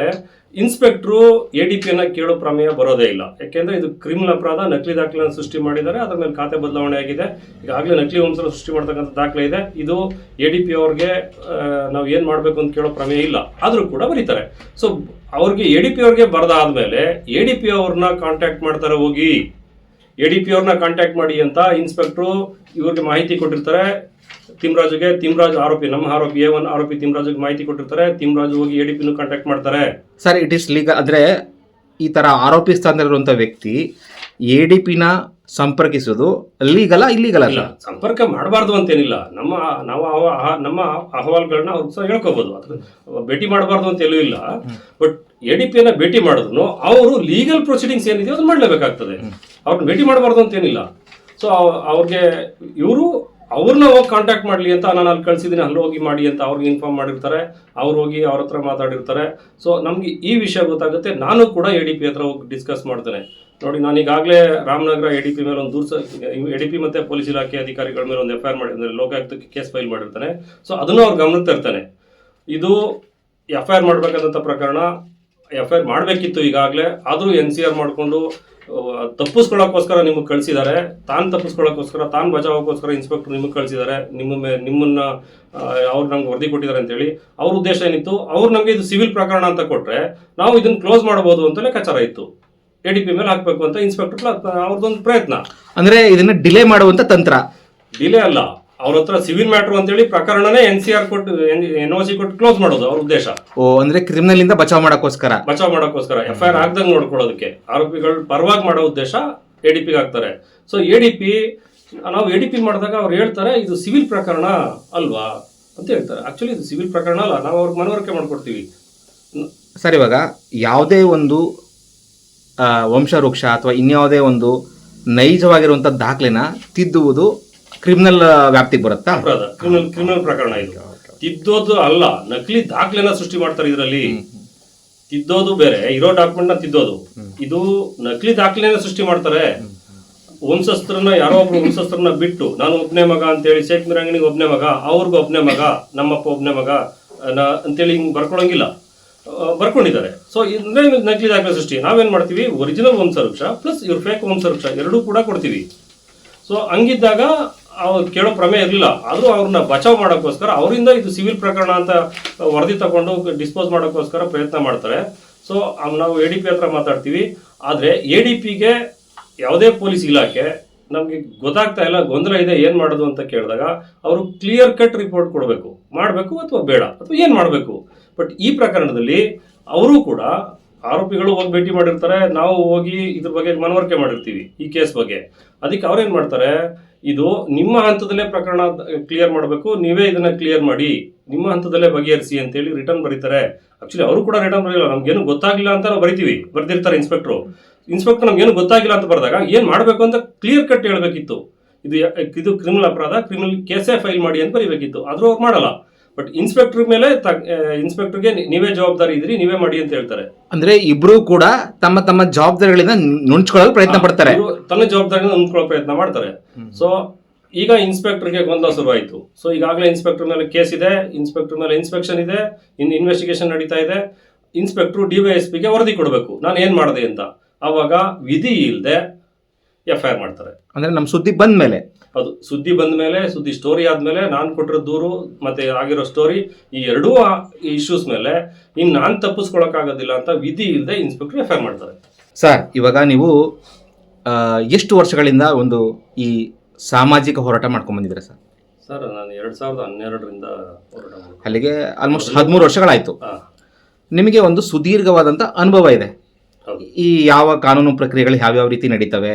ಇನ್ಸ್ಪೆಕ್ಟ್ರು ಎ ಡಿ ಪಿಯನ್ನು ಕೇಳೋ ಪ್ರಮೇಯ ಬರೋದೇ ಇಲ್ಲ. ಯಾಕೆಂದ್ರೆ ಇದು ಕ್ರಿಮಿನಲ್ ಅಪರಾಧ, ನಕಲಿ ದಾಖಲೆಯನ್ನು ಸೃಷ್ಟಿ ಮಾಡಿದ್ದಾರೆ, ಅದರ ಮೇಲೆ ಖಾತೆ ಬದಲಾವಣೆ ಆಗಿದೆ. ಈಗಾಗಲೇ ನಕಲಿ ವಂಶ ಸೃಷ್ಟಿ ಮಾಡ್ತಕ್ಕಂಥ ದಾಖಲೆ ಇದೆ. ಇದು ಎ ಡಿ ಪಿ ಅವ್ರಿಗೆ ನಾವು ಏನು ಮಾಡಬೇಕು ಅಂತ ಕೇಳೋ ಪ್ರಮೇಯ ಇಲ್ಲ. ಆದರೂ ಕೂಡ ಬರೀತಾರೆ. ಸೊ ಅವ್ರಿಗೆ ಎ ಡಿ ಪಿ ಅವ್ರಿಗೆ ಬರ್ದಾದ್ಮೇಲೆ ಎ ಡಿ ಪಿ ಅವ್ರನ್ನ ಕಾಂಟ್ಯಾಕ್ಟ್ ಮಾಡ್ತಾರೆ ಹೋಗಿ. ಎ ಡಿ ಪಿ ಅವ್ರನ್ನ ಕಾಂಟ್ಯಾಕ್ಟ್ ಮಾಡಿ ಅಂತ ಇನ್ಸ್ಪೆಕ್ಟ್ರು ಇವ್ರಿಗೆ ಮಾಹಿತಿ ಕೊಟ್ಟಿರ್ತಾರೆ. ತಿಮ್ರಾಜುಗೆ, ತಿಮ್ರಾಜ್ ಆರೋಪಿ, ನಮ್ಮ ಆರೋಪಿ ಎ ಒನ್ ಆರೋಪಿ ತಿಮ್ರಾಜುಗೆ ಮಾಹಿತಿ ಕೊಟ್ಟಿರ್ತಾರೆ. ತಿಮ್ರಾಜು ಹೋಗಿ ಎ ಡಿ ಪಿನೂ ಕಾಂಟ್ಯಾಕ್ಟ್ ಮಾಡ್ತಾರೆ. ಸರ್ ಇಟ್ ಇಸ್ ಲೀಗಲ್ ಅಂದರೆ ಈ ಥರ ಆರೋಪಿ ಸ್ಥಾನದಲ್ಲಿರುವಂಥ ವ್ಯಕ್ತಿ ಎ ಡಿ ಪಿನ ಸಂಪರ್ಕಿಸೋದು ಲೀಗಲ ಇಲ್ಲಿಗಲ ಇಲ್ಲ ಸಂಪರ್ಕ ಮಾಡಬಾರ್ದು ಅಂತೇನಿಲ್ಲ. ನಮ್ಮ ನಾವು ಅವ ನಮ್ಮ ಅಹವಾಲುಗಳನ್ನ ಅವ್ರು ಸಹ ಹೇಳ್ಕೋಬಹುದು ಅದ್ರ ಭೇಟಿ ಮಾಡಬಾರ್ದು ಅಂತ ಎಲ್ಲೂ ಇಲ್ಲ. ಬಟ್ ಎ ಡಿ ಪಿಯನ್ನ ಭೇಟಿ ಮಾಡಿದ್ರು ಅವರು ಲೀಗಲ್ ಪ್ರೊಸೀಡಿಂಗ್ಸ್ ಏನಿದೆಯೋ ಅದನ್ನ ಮಾಡಲೇಬೇಕಾಗ್ತದೆ. ಅವ್ರನ್ನ ಭೇಟಿ ಮಾಡಬಾರ್ದು ಅಂತೇನಿಲ್ಲ. ಸೊ ಅವ್ರಿಗೆ ಇವರು ಅವ್ರನ್ನ ಹೋಗಿ ಕಾಂಟ್ಯಾಕ್ಟ್ ಮಾಡಲಿ ಅಂತ ನಾನು ಅಲ್ಲಿ ಕಳಿಸಿದ್ದೀನಿ ಅಲ್ಲಿ ಹೋಗಿ ಮಾಡಿ ಅಂತ ಅವ್ರಿಗೆ ಇನ್ಫಾರ್ಮ್ ಮಾಡಿರ್ತಾರೆ. ಅವ್ರು ಹೋಗಿ ಅವ್ರ ಹತ್ರ ಮಾತಾಡಿರ್ತಾರೆ. ಸೊ ನಮ್ಗೆ ಈ ವಿಷಯ ಗೊತ್ತಾಗುತ್ತೆ. ನಾನು ಕೂಡ ಎ ಡಿ ಪಿ ಹತ್ರ ಹೋಗಿ ಡಿಸ್ಕಸ್ ಮಾಡ್ತೇನೆ. ನೋಡಿ, ನಾನು ಈಗಾಗಲೇ ರಾಮನಗರ ಎ ಡಿ ಪಿ ಮೇಲೆ ಒಂದು ದೂರ ಎ ಡಿ ಪಿ ಮತ್ತೆ ಪೊಲೀಸ್ ಇಲಾಖೆ ಅಧಿಕಾರಿಗಳ ಮೇಲೆ ಒಂದು ಎಫ್ ಐ ಆರ್ ಮಾಡಿ ಅಂದರೆ ಲೋಕಾಯುಕ್ತಕ್ಕೆ ಕೇಸ್ ಫೈಲ್ ಮಾಡಿರ್ತಾನೆ. ಸೊ ಅದನ್ನು ಅವ್ರು ಗಮನಕ್ಕೆ ತರ್ತಾನೆ ಇದು ಎಫ್ ಐ ಆರ್ ಮಾಡಬೇಕಾದಂಥ ಪ್ರಕರಣ. ಎಫ್ ಐ ಆರ್ ಮಾಡಬೇಕಿತ್ತು ಈಗಾಗಲೇ. ಆದರೂ ಎನ್ ಸಿ ಆರ್ ಮಾಡಿಕೊಂಡು ತಪ್ಪಿಸ್ಕೊಳ್ಳೋಕ್ಕೋಸ್ಕರ ನಿಮಗೆ ಕಳಿಸಿದ್ದಾರೆ. ತಾನು ತಪ್ಪಿಸ್ಕೊಳ್ಳೋಕ್ಕೋಸ್ಕರ, ತಾನು ಬಚಾವಕ್ಕೋಸ್ಕರ ಇನ್ಸ್ಪೆಕ್ಟರ್ ನಿಮಗೆ ಕಳಿಸಿದ್ದಾರೆ. ನಿಮ್ಮ ಮೇ ನಿಮ್ಮನ್ನ ಅವ್ರು ನಮ್ಗೆ ವರದಿ ಕೊಟ್ಟಿದ್ದಾರೆ ಅಂತೇಳಿ. ಅವ್ರ ಉದ್ದೇಶ ಏನಿತ್ತು? ಅವ್ರು ನಮಗೆ ಇದು ಸಿವಿಲ್ ಪ್ರಕರಣ ಅಂತ ಕೊಟ್ಟರೆ ನಾವು ಇದನ್ನು ಕ್ಲೋಸ್ ಮಾಡ್ಬೋದು ಅಂತಲೇ ಕಚಾರ ಇತ್ತು. ಎ ಡಿ ಪಿ ಮೇಲೆ ಹಾಕಬೇಕು ಅಂತ ಇನ್ಸ್ಪೆಕ್ಟರ್ ಅವ್ರದ್ದೊಂದು ಪ್ರಯತ್ನ. ಅಂದ್ರೆ ಇದನ್ನ ಡಿಲೇ ಮಾಡುವಂತ ತಂತ್ರ. ಡಿಲೇ ಅಲ್ಲ. ಅವ್ರ ಹತ್ರ ಸಿವಿಲ್ ಮ್ಯಾಟರ್ ಅಂತೇಳಿ ಪ್ರಕರಣನೇ ಎನ್ ಸಿ ಆರ್ ಕೊಟ್ಟು ಎನ್ ಒ ಸಿ ಕೊಟ್ಟು ಕ್ಲೋಸ್ ಮಾಡೋದು ಅವ್ರ ಉದ್ದೇಶ. ಓ ಅಂದ್ರೆ ಕ್ರಿಮಿನಲ್ ಇಂದ ಬಚಾವ್ ಮಾಡೋಕ್ಕೋಸ್ಕರ. ಬಚಾವ್ ಮಾಡೋಕ್ಕೋಸ್ಕರ. ಎಫ್ ಐ ಆರ್ ಆಗ್ದಂಗೆ ನೋಡ್ಕೊಳ್ಳೋದಕ್ಕೆ. ಆರೋಪಿಗಳು ಪರವಾಗಿ ಮಾಡೋ ಉದ್ದೇಶ ಎ ಡಿ ಪಿಗೆ ಹಾಕ್ತಾರೆ. ಸೊ ಎ ಡಿ ಪಿ ನಾವು ಎ ಡಿ ಪಿ ಮಾಡಿದಾಗ ಅವ್ರು ಹೇಳ್ತಾರೆ ಇದು ಸಿವಿಲ್ ಪ್ರಕರಣ ಅಲ್ವಾ ಅಂತ ಹೇಳ್ತಾರೆ. ಆಕ್ಚುಲಿ ಇದು ಸಿವಿಲ್ ಪ್ರಕರಣ ಅಲ್ಲ. ನಾವು ಅವ್ರಿಗೆ ಮನವರಿಕೆ ಮಾಡ್ಕೊಡ್ತೀವಿ. ಸರಿ ಇವಾಗ ಯಾವುದೇ ಒಂದು ವಂಶವೃಕ್ಷ ಅಥವಾ ಇನ್ಯಾವುದೇ ಒಂದು ನೈಜವಾಗಿರುವಂಥ ದಾಖಲೆನ ತಿದ್ದುವುದು ಕ್ರಿಮಿನಲ್ ವ್ಯಾಪ್ತಿಗೆ ಬರುತ್ತಾ? ಕ್ರಿಮಿನಲ್ ಕ್ರಿಮಿನಲ್ ಪ್ರಕರಣ ಇದು. ತಿದ್ದೋದು ಅಲ್ಲ ನಕಲಿ ದಾಖಲೆನ ಸೃಷ್ಟಿ ಮಾಡ್ತಾರೆ ಇದರಲ್ಲಿ. ತಿದ್ದೋದು ಬೇರೆ ಇರೋ ಡಾಕ್ಯುಮೆಂಟ್ನ ತಿದ್ದೋದು. ಇದು ನಕಲಿ ದಾಖಲೆನ ಸೃಷ್ಟಿ ಮಾಡ್ತಾರೆ. ವಂಶಸ್ತ್ರನ ಯಾರೋ ಒಬ್ರು ವಂಶಸ್ತ್ರನ ಬಿಟ್ಟು ನಾನು ಒಬ್ನೇ ಮಗ ಅಂತೇಳಿ ಶೇಖ್ ಮಿರಂಗನಿಗೆ ಒಬ್ನೇ ಮಗ ಅವ್ರಿಗೂ ಒಬ್ನೇ ಮಗ ನಮ್ಮಪ್ಪ ಒಬ್ನೇ ಮಗ ಅಂತೇಳಿ ಹಿಂಗ್ ಬರ್ಕೊಳಂಗಿಲ್ಲ ಬರ್ಕೊಂಡಿದ್ದಾರೆ. ಸೊ ಅಂದ್ರೆ ನಕಲಿ ದಾಖಲೆ ಸೃಷ್ಟಿ. ನಾವೇನು ಮಾಡ್ತೀವಿ? ಒರಿಜಿನಲ್ ವಂಶವೃಕ್ಷ ಪ್ಲಸ್ ಇವ್ರ ಫೇಕ್ ವಂಶವೃಕ್ಷ ಎರಡೂ ಕೂಡ ಕೊಡ್ತೀವಿ. ಸೊ ಹಂಗಿದ್ದಾಗ ಅವ್ರು ಕೇಳೋ ಪ್ರಮೇಯ ಇರಲಿಲ್ಲ. ಆದರೂ ಅವ್ರನ್ನ ಬಚಾವ್ ಮಾಡೋಕ್ಕೋಸ್ಕರ ಅವರಿಂದ ಇದು ಸಿವಿಲ್ ಪ್ರಕರಣ ಅಂತ ವರದಿ ತಗೊಂಡು ಡಿಸ್ಪೋಸ್ ಮಾಡೋಕ್ಕೋಸ್ಕರ ಪ್ರಯತ್ನ ಮಾಡ್ತಾರೆ. ಸೊ ನಾವು ಎ ಡಿ ಪಿ ಹತ್ರ ಮಾತಾಡ್ತೀವಿ. ಆದರೆ ಎ ಡಿ ಪಿಗೆ ಯಾವುದೇ ಪೊಲೀಸ್ ಇಲಾಖೆ ನಮಗೆ ಗೊತ್ತಾಗ್ತಾ ಇಲ್ಲ, ಗೊಂದಲ ಇದೆ, ಏನು ಮಾಡೋದು ಅಂತ ಕೇಳಿದಾಗ, ಅವರು ಕ್ಲಿಯರ್ ಕಟ್ ರಿಪೋರ್ಟ್ ಕೊಡಬೇಕು. ಮಾಡಬೇಕು ಅಥವಾ ಬೇಡ? ಅಥವಾ ಏನು ಮಾಡಬೇಕು? ಬಟ್ ಈ ಪ್ರಕರಣದಲ್ಲಿ ಅವರು ಕೂಡ ಆರೋಪಿಗಳು ಹೋಗಿ ಭೇಟಿ ಮಾಡಿರ್ತಾರೆ, ನಾವು ಹೋಗಿ ಇದ್ರ ಬಗ್ಗೆ ಮನವರಿಕೆ ಮಾಡಿರ್ತೀವಿ ಈ ಕೇಸ್ ಬಗ್ಗೆ. ಅದಕ್ಕೆ ಅವ್ರೇನ್ ಮಾಡ್ತಾರೆ, ಇದು ನಿಮ್ಮ ಹಂತದಲ್ಲೇ ಪ್ರಕರಣ ಕ್ಲಿಯರ್ ಮಾಡಬೇಕು, ನೀವೇ ಇದನ್ನ ಕ್ಲಿಯರ್ ಮಾಡಿ, ನಿಮ್ಮ ಹಂತದಲ್ಲೇ ಬಗೆಹರಿಸಿ ಅಂತೇಳಿ ರಿಟರ್ನ್ ಬರೀತಾರೆ. ಆಕ್ಚುಲಿ ಅವರು ಕೂಡ ರಿಟರ್ನ್ ಬರೀಲ್ಲ ನಮ್ಗೇನು ಗೊತ್ತಾಗಿಲ್ಲ ಅಂತ ನಾವು ಬರಿತೀವಿ, ಬರ್ದಿರ್ತಾರೆ ಇನ್ಸ್ಪೆಕ್ಟ್ರು ಇನ್ಸ್ಪೆಕ್ಟರ್ ನಮ್ಗೇನು ಗೊತ್ತಾಗಿಲ್ಲ ಅಂತ ಬರೆದಾಗ ಏನು ಮಾಡಬೇಕು ಅಂತ ಕ್ಲಿಯರ್ ಕಟ್ ಹೇಳಬೇಕಿತ್ತು. ಇದು ಇದು ಕ್ರಿಮಿನಲ್ ಅಪರಾಧ ಕ್ರಿಮಿನಲ್ ಕೇಸೇ ಫೈಲ್ ಮಾಡಿ ಅಂತ ಬರೀಬೇಕಿತ್ತು. ಆದರೂ ಅವ್ರು ಮಾಡಲ್ಲ. ಬಟ್ ಇನ್ಸ್ಪೆಕ್ಟರ್ ಮೇಲೆ ಇನ್ಸ್ಪೆಕ್ಟರ್ಗೆ ನೀವೇ ಜವಾಬ್ದಾರಿ ಇದ್ರಿ ನೀವೇ ಮಾಡಿ ಅಂತ ಹೇಳ್ತಾರೆ. ಅಂದ್ರೆ ಇಬ್ರು ಕೂಡ ತಮ್ಮ ತಮ್ಮ ಜವಾಬ್ದಾರಿಗಳಿಂದ ನುಣ್ಚ್ಕೊಳ್ಳಲು ಪ್ರಯತ್ನ ಪಡ್ತಾರೆ. ತನ್ನ ಜವಾಬ್ದಾರಿನ ಹೊಂದ್ಕೊಳ್ಳೋ ಪ್ರಯತ್ನ ಮಾಡ್ತಾರೆ. ಸೊ ಈಗ ಇನ್ಸ್ಪೆಕ್ಟರ್ಗೆ ಗೊಂದಲ ಶುರುವಾಯಿತು. ಸೊ ಈಗಾಗಲೇ ಇನ್ಸ್ಪೆಕ್ಟರ್ ಮೇಲೆ ಕೇಸ್ ಇದೆ ಇನ್ಸ್ಪೆಕ್ಟರ್ ಮೇಲೆ ಇನ್ಸ್ಪೆಕ್ಷನ್ ಇದೆ ಇನ್ ಇನ್ವೆಸ್ಟಿಗೇಷನ್ ನಡೀತಾ ಇದೆ. ಇನ್ಸ್ಪೆಕ್ಟರ್ ಡಿ ವೈ ಎಸ್ ಪಿಗೆ ವರದಿ ಕೊಡಬೇಕು. ನಾನು ಏನು ಮಾಡಿದೆ ಅಂತ. ಅವಾಗ ವಿಧಿ ಇಲ್ಲದೆ ಎಫ್ ಐ ಆರ್ ಮಾಡ್ತಾರೆ. ಅಂದ್ರೆ ನಮ್ಮ ಸುದ್ದಿ ಬಂದ ಮೇಲೆ ಅದು ಸುದ್ದಿ ಬಂದ ಮೇಲೆ ಸುದ್ದಿ ಸ್ಟೋರಿ ಆದ್ಮೇಲೆ ನಾನು ಕೊಟ್ಟಿರೋ ದೂರು ಮತ್ತೆ ಆಗಿರೋ ಸ್ಟೋರಿ ಈ ಎರಡೂ ಇಶ್ಯೂಸ್ ಮೇಲೆ ಇನ್ನು ನಾನು ತಪ್ಪಿಸ್ಕೊಳಕ್ಕಾಗೋದಿಲ್ಲ ಅಂತ ವಿಧಿ ಇಲ್ಲದೆ ಇನ್ಸ್ಪೆಕ್ಟರ್ ಎಫ್ ಐ ಮಾಡ್ತಾರೆ. ಸರ್ ಇವಾಗ ನೀವು ಎಷ್ಟು ವರ್ಷಗಳಿಂದ ಒಂದು ಈ ಸಾಮಾಜಿಕ ಹೋರಾಟ ಮಾಡ್ಕೊಂಡ್ ಬಂದಿದ್ದೀರಾ ಸರ್? ಸರ್ ನಾನು ಎರಡು ಸಾವಿರದ ಹನ್ನೆರಡರಿಂದ ಹೋರಾಟ ಮಾಡ್ತೀನಿ. ಅಲ್ಲಿಗೆ ಆಲ್ಮೋಸ್ಟ್ ಹದಿಮೂರು ವರ್ಷಗಳಾಯಿತು. ನಿಮಗೆ ಒಂದು ಸುದೀರ್ಘವಾದಂಥ ಅನುಭವ ಇದೆ. ಈ ಯಾವ ಕಾನೂನು ಪ್ರಕ್ರಿಯೆಗಳು ಯಾವ್ಯಾವ ರೀತಿ ನಡೀತವೆ,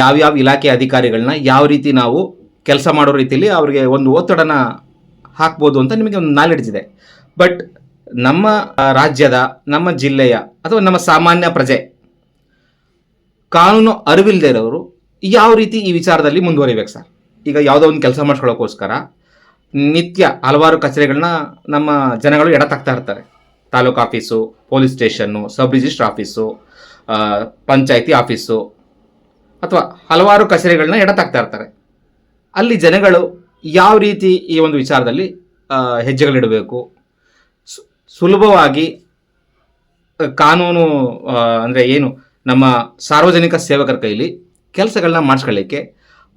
ಯಾವ್ಯಾವ ಇಲಾಖೆ ಅಧಿಕಾರಿಗಳನ್ನ ಯಾವ ರೀತಿ ನಾವು ಕೆಲಸ ಮಾಡೋ ರೀತಿಯಲ್ಲಿ ಅವರಿಗೆ ಒಂದು ಒತ್ತಡನ ಹಾಕ್ಬೋದು ಅಂತ ನಿಮಗೆ ಒಂದು ನಾಲೆಡ್ಜ್ ಇದೆ. ಬಟ್ ನಮ್ಮ ರಾಜ್ಯದ, ನಮ್ಮ ಜಿಲ್ಲೆಯ ಅಥವಾ ನಮ್ಮ ಸಾಮಾನ್ಯ ಪ್ರಜೆ ಕಾನೂನು ಅರಿವಿಲ್ಲದೆ ಇರೋರು ಯಾವ ರೀತಿ ಈ ವಿಚಾರದಲ್ಲಿ ಮುಂದುವರಿಬೇಕು ಸರ್? ಈಗ ಯಾವುದೋ ಒಂದು ಕೆಲಸ ಮಾಡಿಸ್ಕೊಳ್ಳೋಕ್ಕೋಸ್ಕರ ನಿತ್ಯ ಹಲವಾರು ಕಚೇರಿಗಳನ್ನ ನಮ್ಮ ಜನಗಳು ಎಡತಾಕ್ತಾ ಇರ್ತಾರೆ. Taluk office, police station, sub register office panchayat office ಅಥವಾ ಹಲವಾರು ಕಚೇರಿಗಳನ್ನ ಎಡತಾಕ್ತಾ ಇರ್ತಾರೆ. ಅಲ್ಲಿ ಜನಗಳು ಯಾವ ರೀತಿ ಈ ಒಂದು ವಿಚಾರದಲ್ಲಿ ಹೆಜ್ಜೆಗಳಿಡಬೇಕು? ಸುಲಭವಾಗಿ ಕಾನೂನು ಅಂದರೆ ಏನು, ನಮ್ಮ ಸಾರ್ವಜನಿಕ ಸೇವಕರ ಕೈಲಿ ಕೆಲಸಗಳನ್ನ ಮಾಡಿಸ್ಕೊಳ್ಳಿಕ್ಕೆ,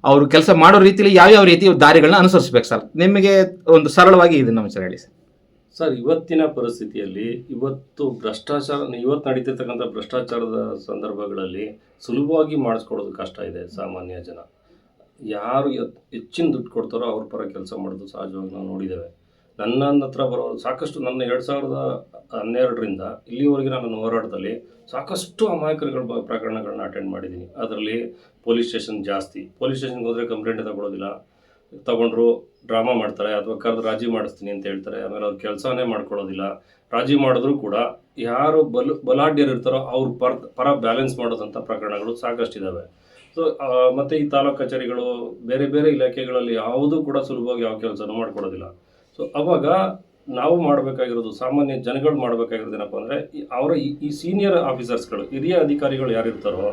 ಅವರು ಕೆಲಸ ಮಾಡೋ ರೀತಿಯಲ್ಲಿ ಯಾವ್ಯಾವ ರೀತಿ ದಾರಿಗಳನ್ನ ಅನುಸರಿಸ್ಬೇಕು ಸರ್? ನಿಮಗೆ ಒಂದು ಸರಳವಾಗಿ ಇದನ್ನು ವಿಚಾರ ಹೇಳಿ ಸರ್. ಸರ್, ಇವತ್ತಿನ ಪರಿಸ್ಥಿತಿಯಲ್ಲಿ ಇವತ್ತು ಭ್ರಷ್ಟಾಚಾರ ಇವತ್ತು ನಡೀತಿರ್ತಕ್ಕಂಥ ಭ್ರಷ್ಟಾಚಾರದ ಸಂದರ್ಭಗಳಲ್ಲಿ ಸುಲಭವಾಗಿ ಮಾಡಿಸ್ಕೊಡೋದು ಕಷ್ಟ ಇದೆ ಸಾಮಾನ್ಯ ಜನ. ಯಾರು ಹೆಚ್ಚಿನ ದುಡ್ಡು ಕೊಡ್ತಾರೋ ಅವ್ರ ಪರ ಕೆಲಸ ಮಾಡೋದು ಸಹಜವಾಗಿ ನಾವು ನೋಡಿದ್ದೇವೆ. ನನ್ನ ಹತ್ರ ಬರೋ ಸಾಕಷ್ಟು ನನ್ನ ಎರಡು ಸಾವಿರದ ಹನ್ನೆರಡರಿಂದ ಇಲ್ಲಿವರೆಗೆ ನಾನು ಹೋರಾಟದಲ್ಲಿ ಸಾಕಷ್ಟು ಅಮಾಯಕರುಗಳ ಪ್ರಕರಣಗಳನ್ನ ಅಟೆಂಡ್ ಮಾಡಿದ್ದೀನಿ. ಅದರಲ್ಲಿ ಪೊಲೀಸ್ ಸ್ಟೇಷನ್ ಜಾಸ್ತಿ. ಪೊಲೀಸ್ ಸ್ಟೇಷನ್ಗೆ ಹೋದರೆ ಕಂಪ್ಲೇಂಟ್ ತಗೊಳ್ಳೋದಿಲ್ಲ ತಗೊಂಡ್ರು ಡ್ರಾಮಾ ಮಾಡ್ತಾರೆ, ಅಥವಾ ಕರೆದು ರಾಜಿ ಮಾಡಿಸ್ತೀನಿ ಅಂತ ಹೇಳ್ತಾರೆ, ಆಮೇಲೆ ಅವ್ರು ಕೆಲಸನೇ ಮಾಡ್ಕೊಳ್ಳೋದಿಲ್ಲ. ರಾಜಿ ಮಾಡಿದ್ರು ಕೂಡ ಯಾರು ಬಲ, ಬಲಾಢ್ಯರು ಇರ್ತಾರೋ ಅವ್ರ ಪರ ಪರ ಬ್ಯಾಲೆನ್ಸ್ ಮಾಡೋದಂಥ ಪ್ರಕರಣಗಳು ಸಾಕಷ್ಟಿದ್ದಾವೆ ಸೊ ಮತ್ತು ಈ ತಾಲೂಕು ಕಚೇರಿಗಳು, ಬೇರೆ ಬೇರೆ ಇಲಾಖೆಗಳಲ್ಲಿ ಯಾವುದೂ ಕೂಡ ಸುಲಭವಾಗಿ ಯಾವ ಕೆಲಸನೂ ಮಾಡ್ಕೊಡೋದಿಲ್ಲ ಸೊ ಅವಾಗ ನಾವು ಮಾಡಬೇಕಾಗಿರೋದು, ಸಾಮಾನ್ಯ ಜನಗಳು ಮಾಡಬೇಕಾಗಿರೋದು ಏನಪ್ಪ ಅಂದರೆ ಅವರ ಈ- ಈ ಸೀನಿಯರ್ ಆಫೀಸರ್ಸ್ಗಳು ಹಿರಿಯ ಅಧಿಕಾರಿಗಳು ಯಾರಿರ್ತಾರೋ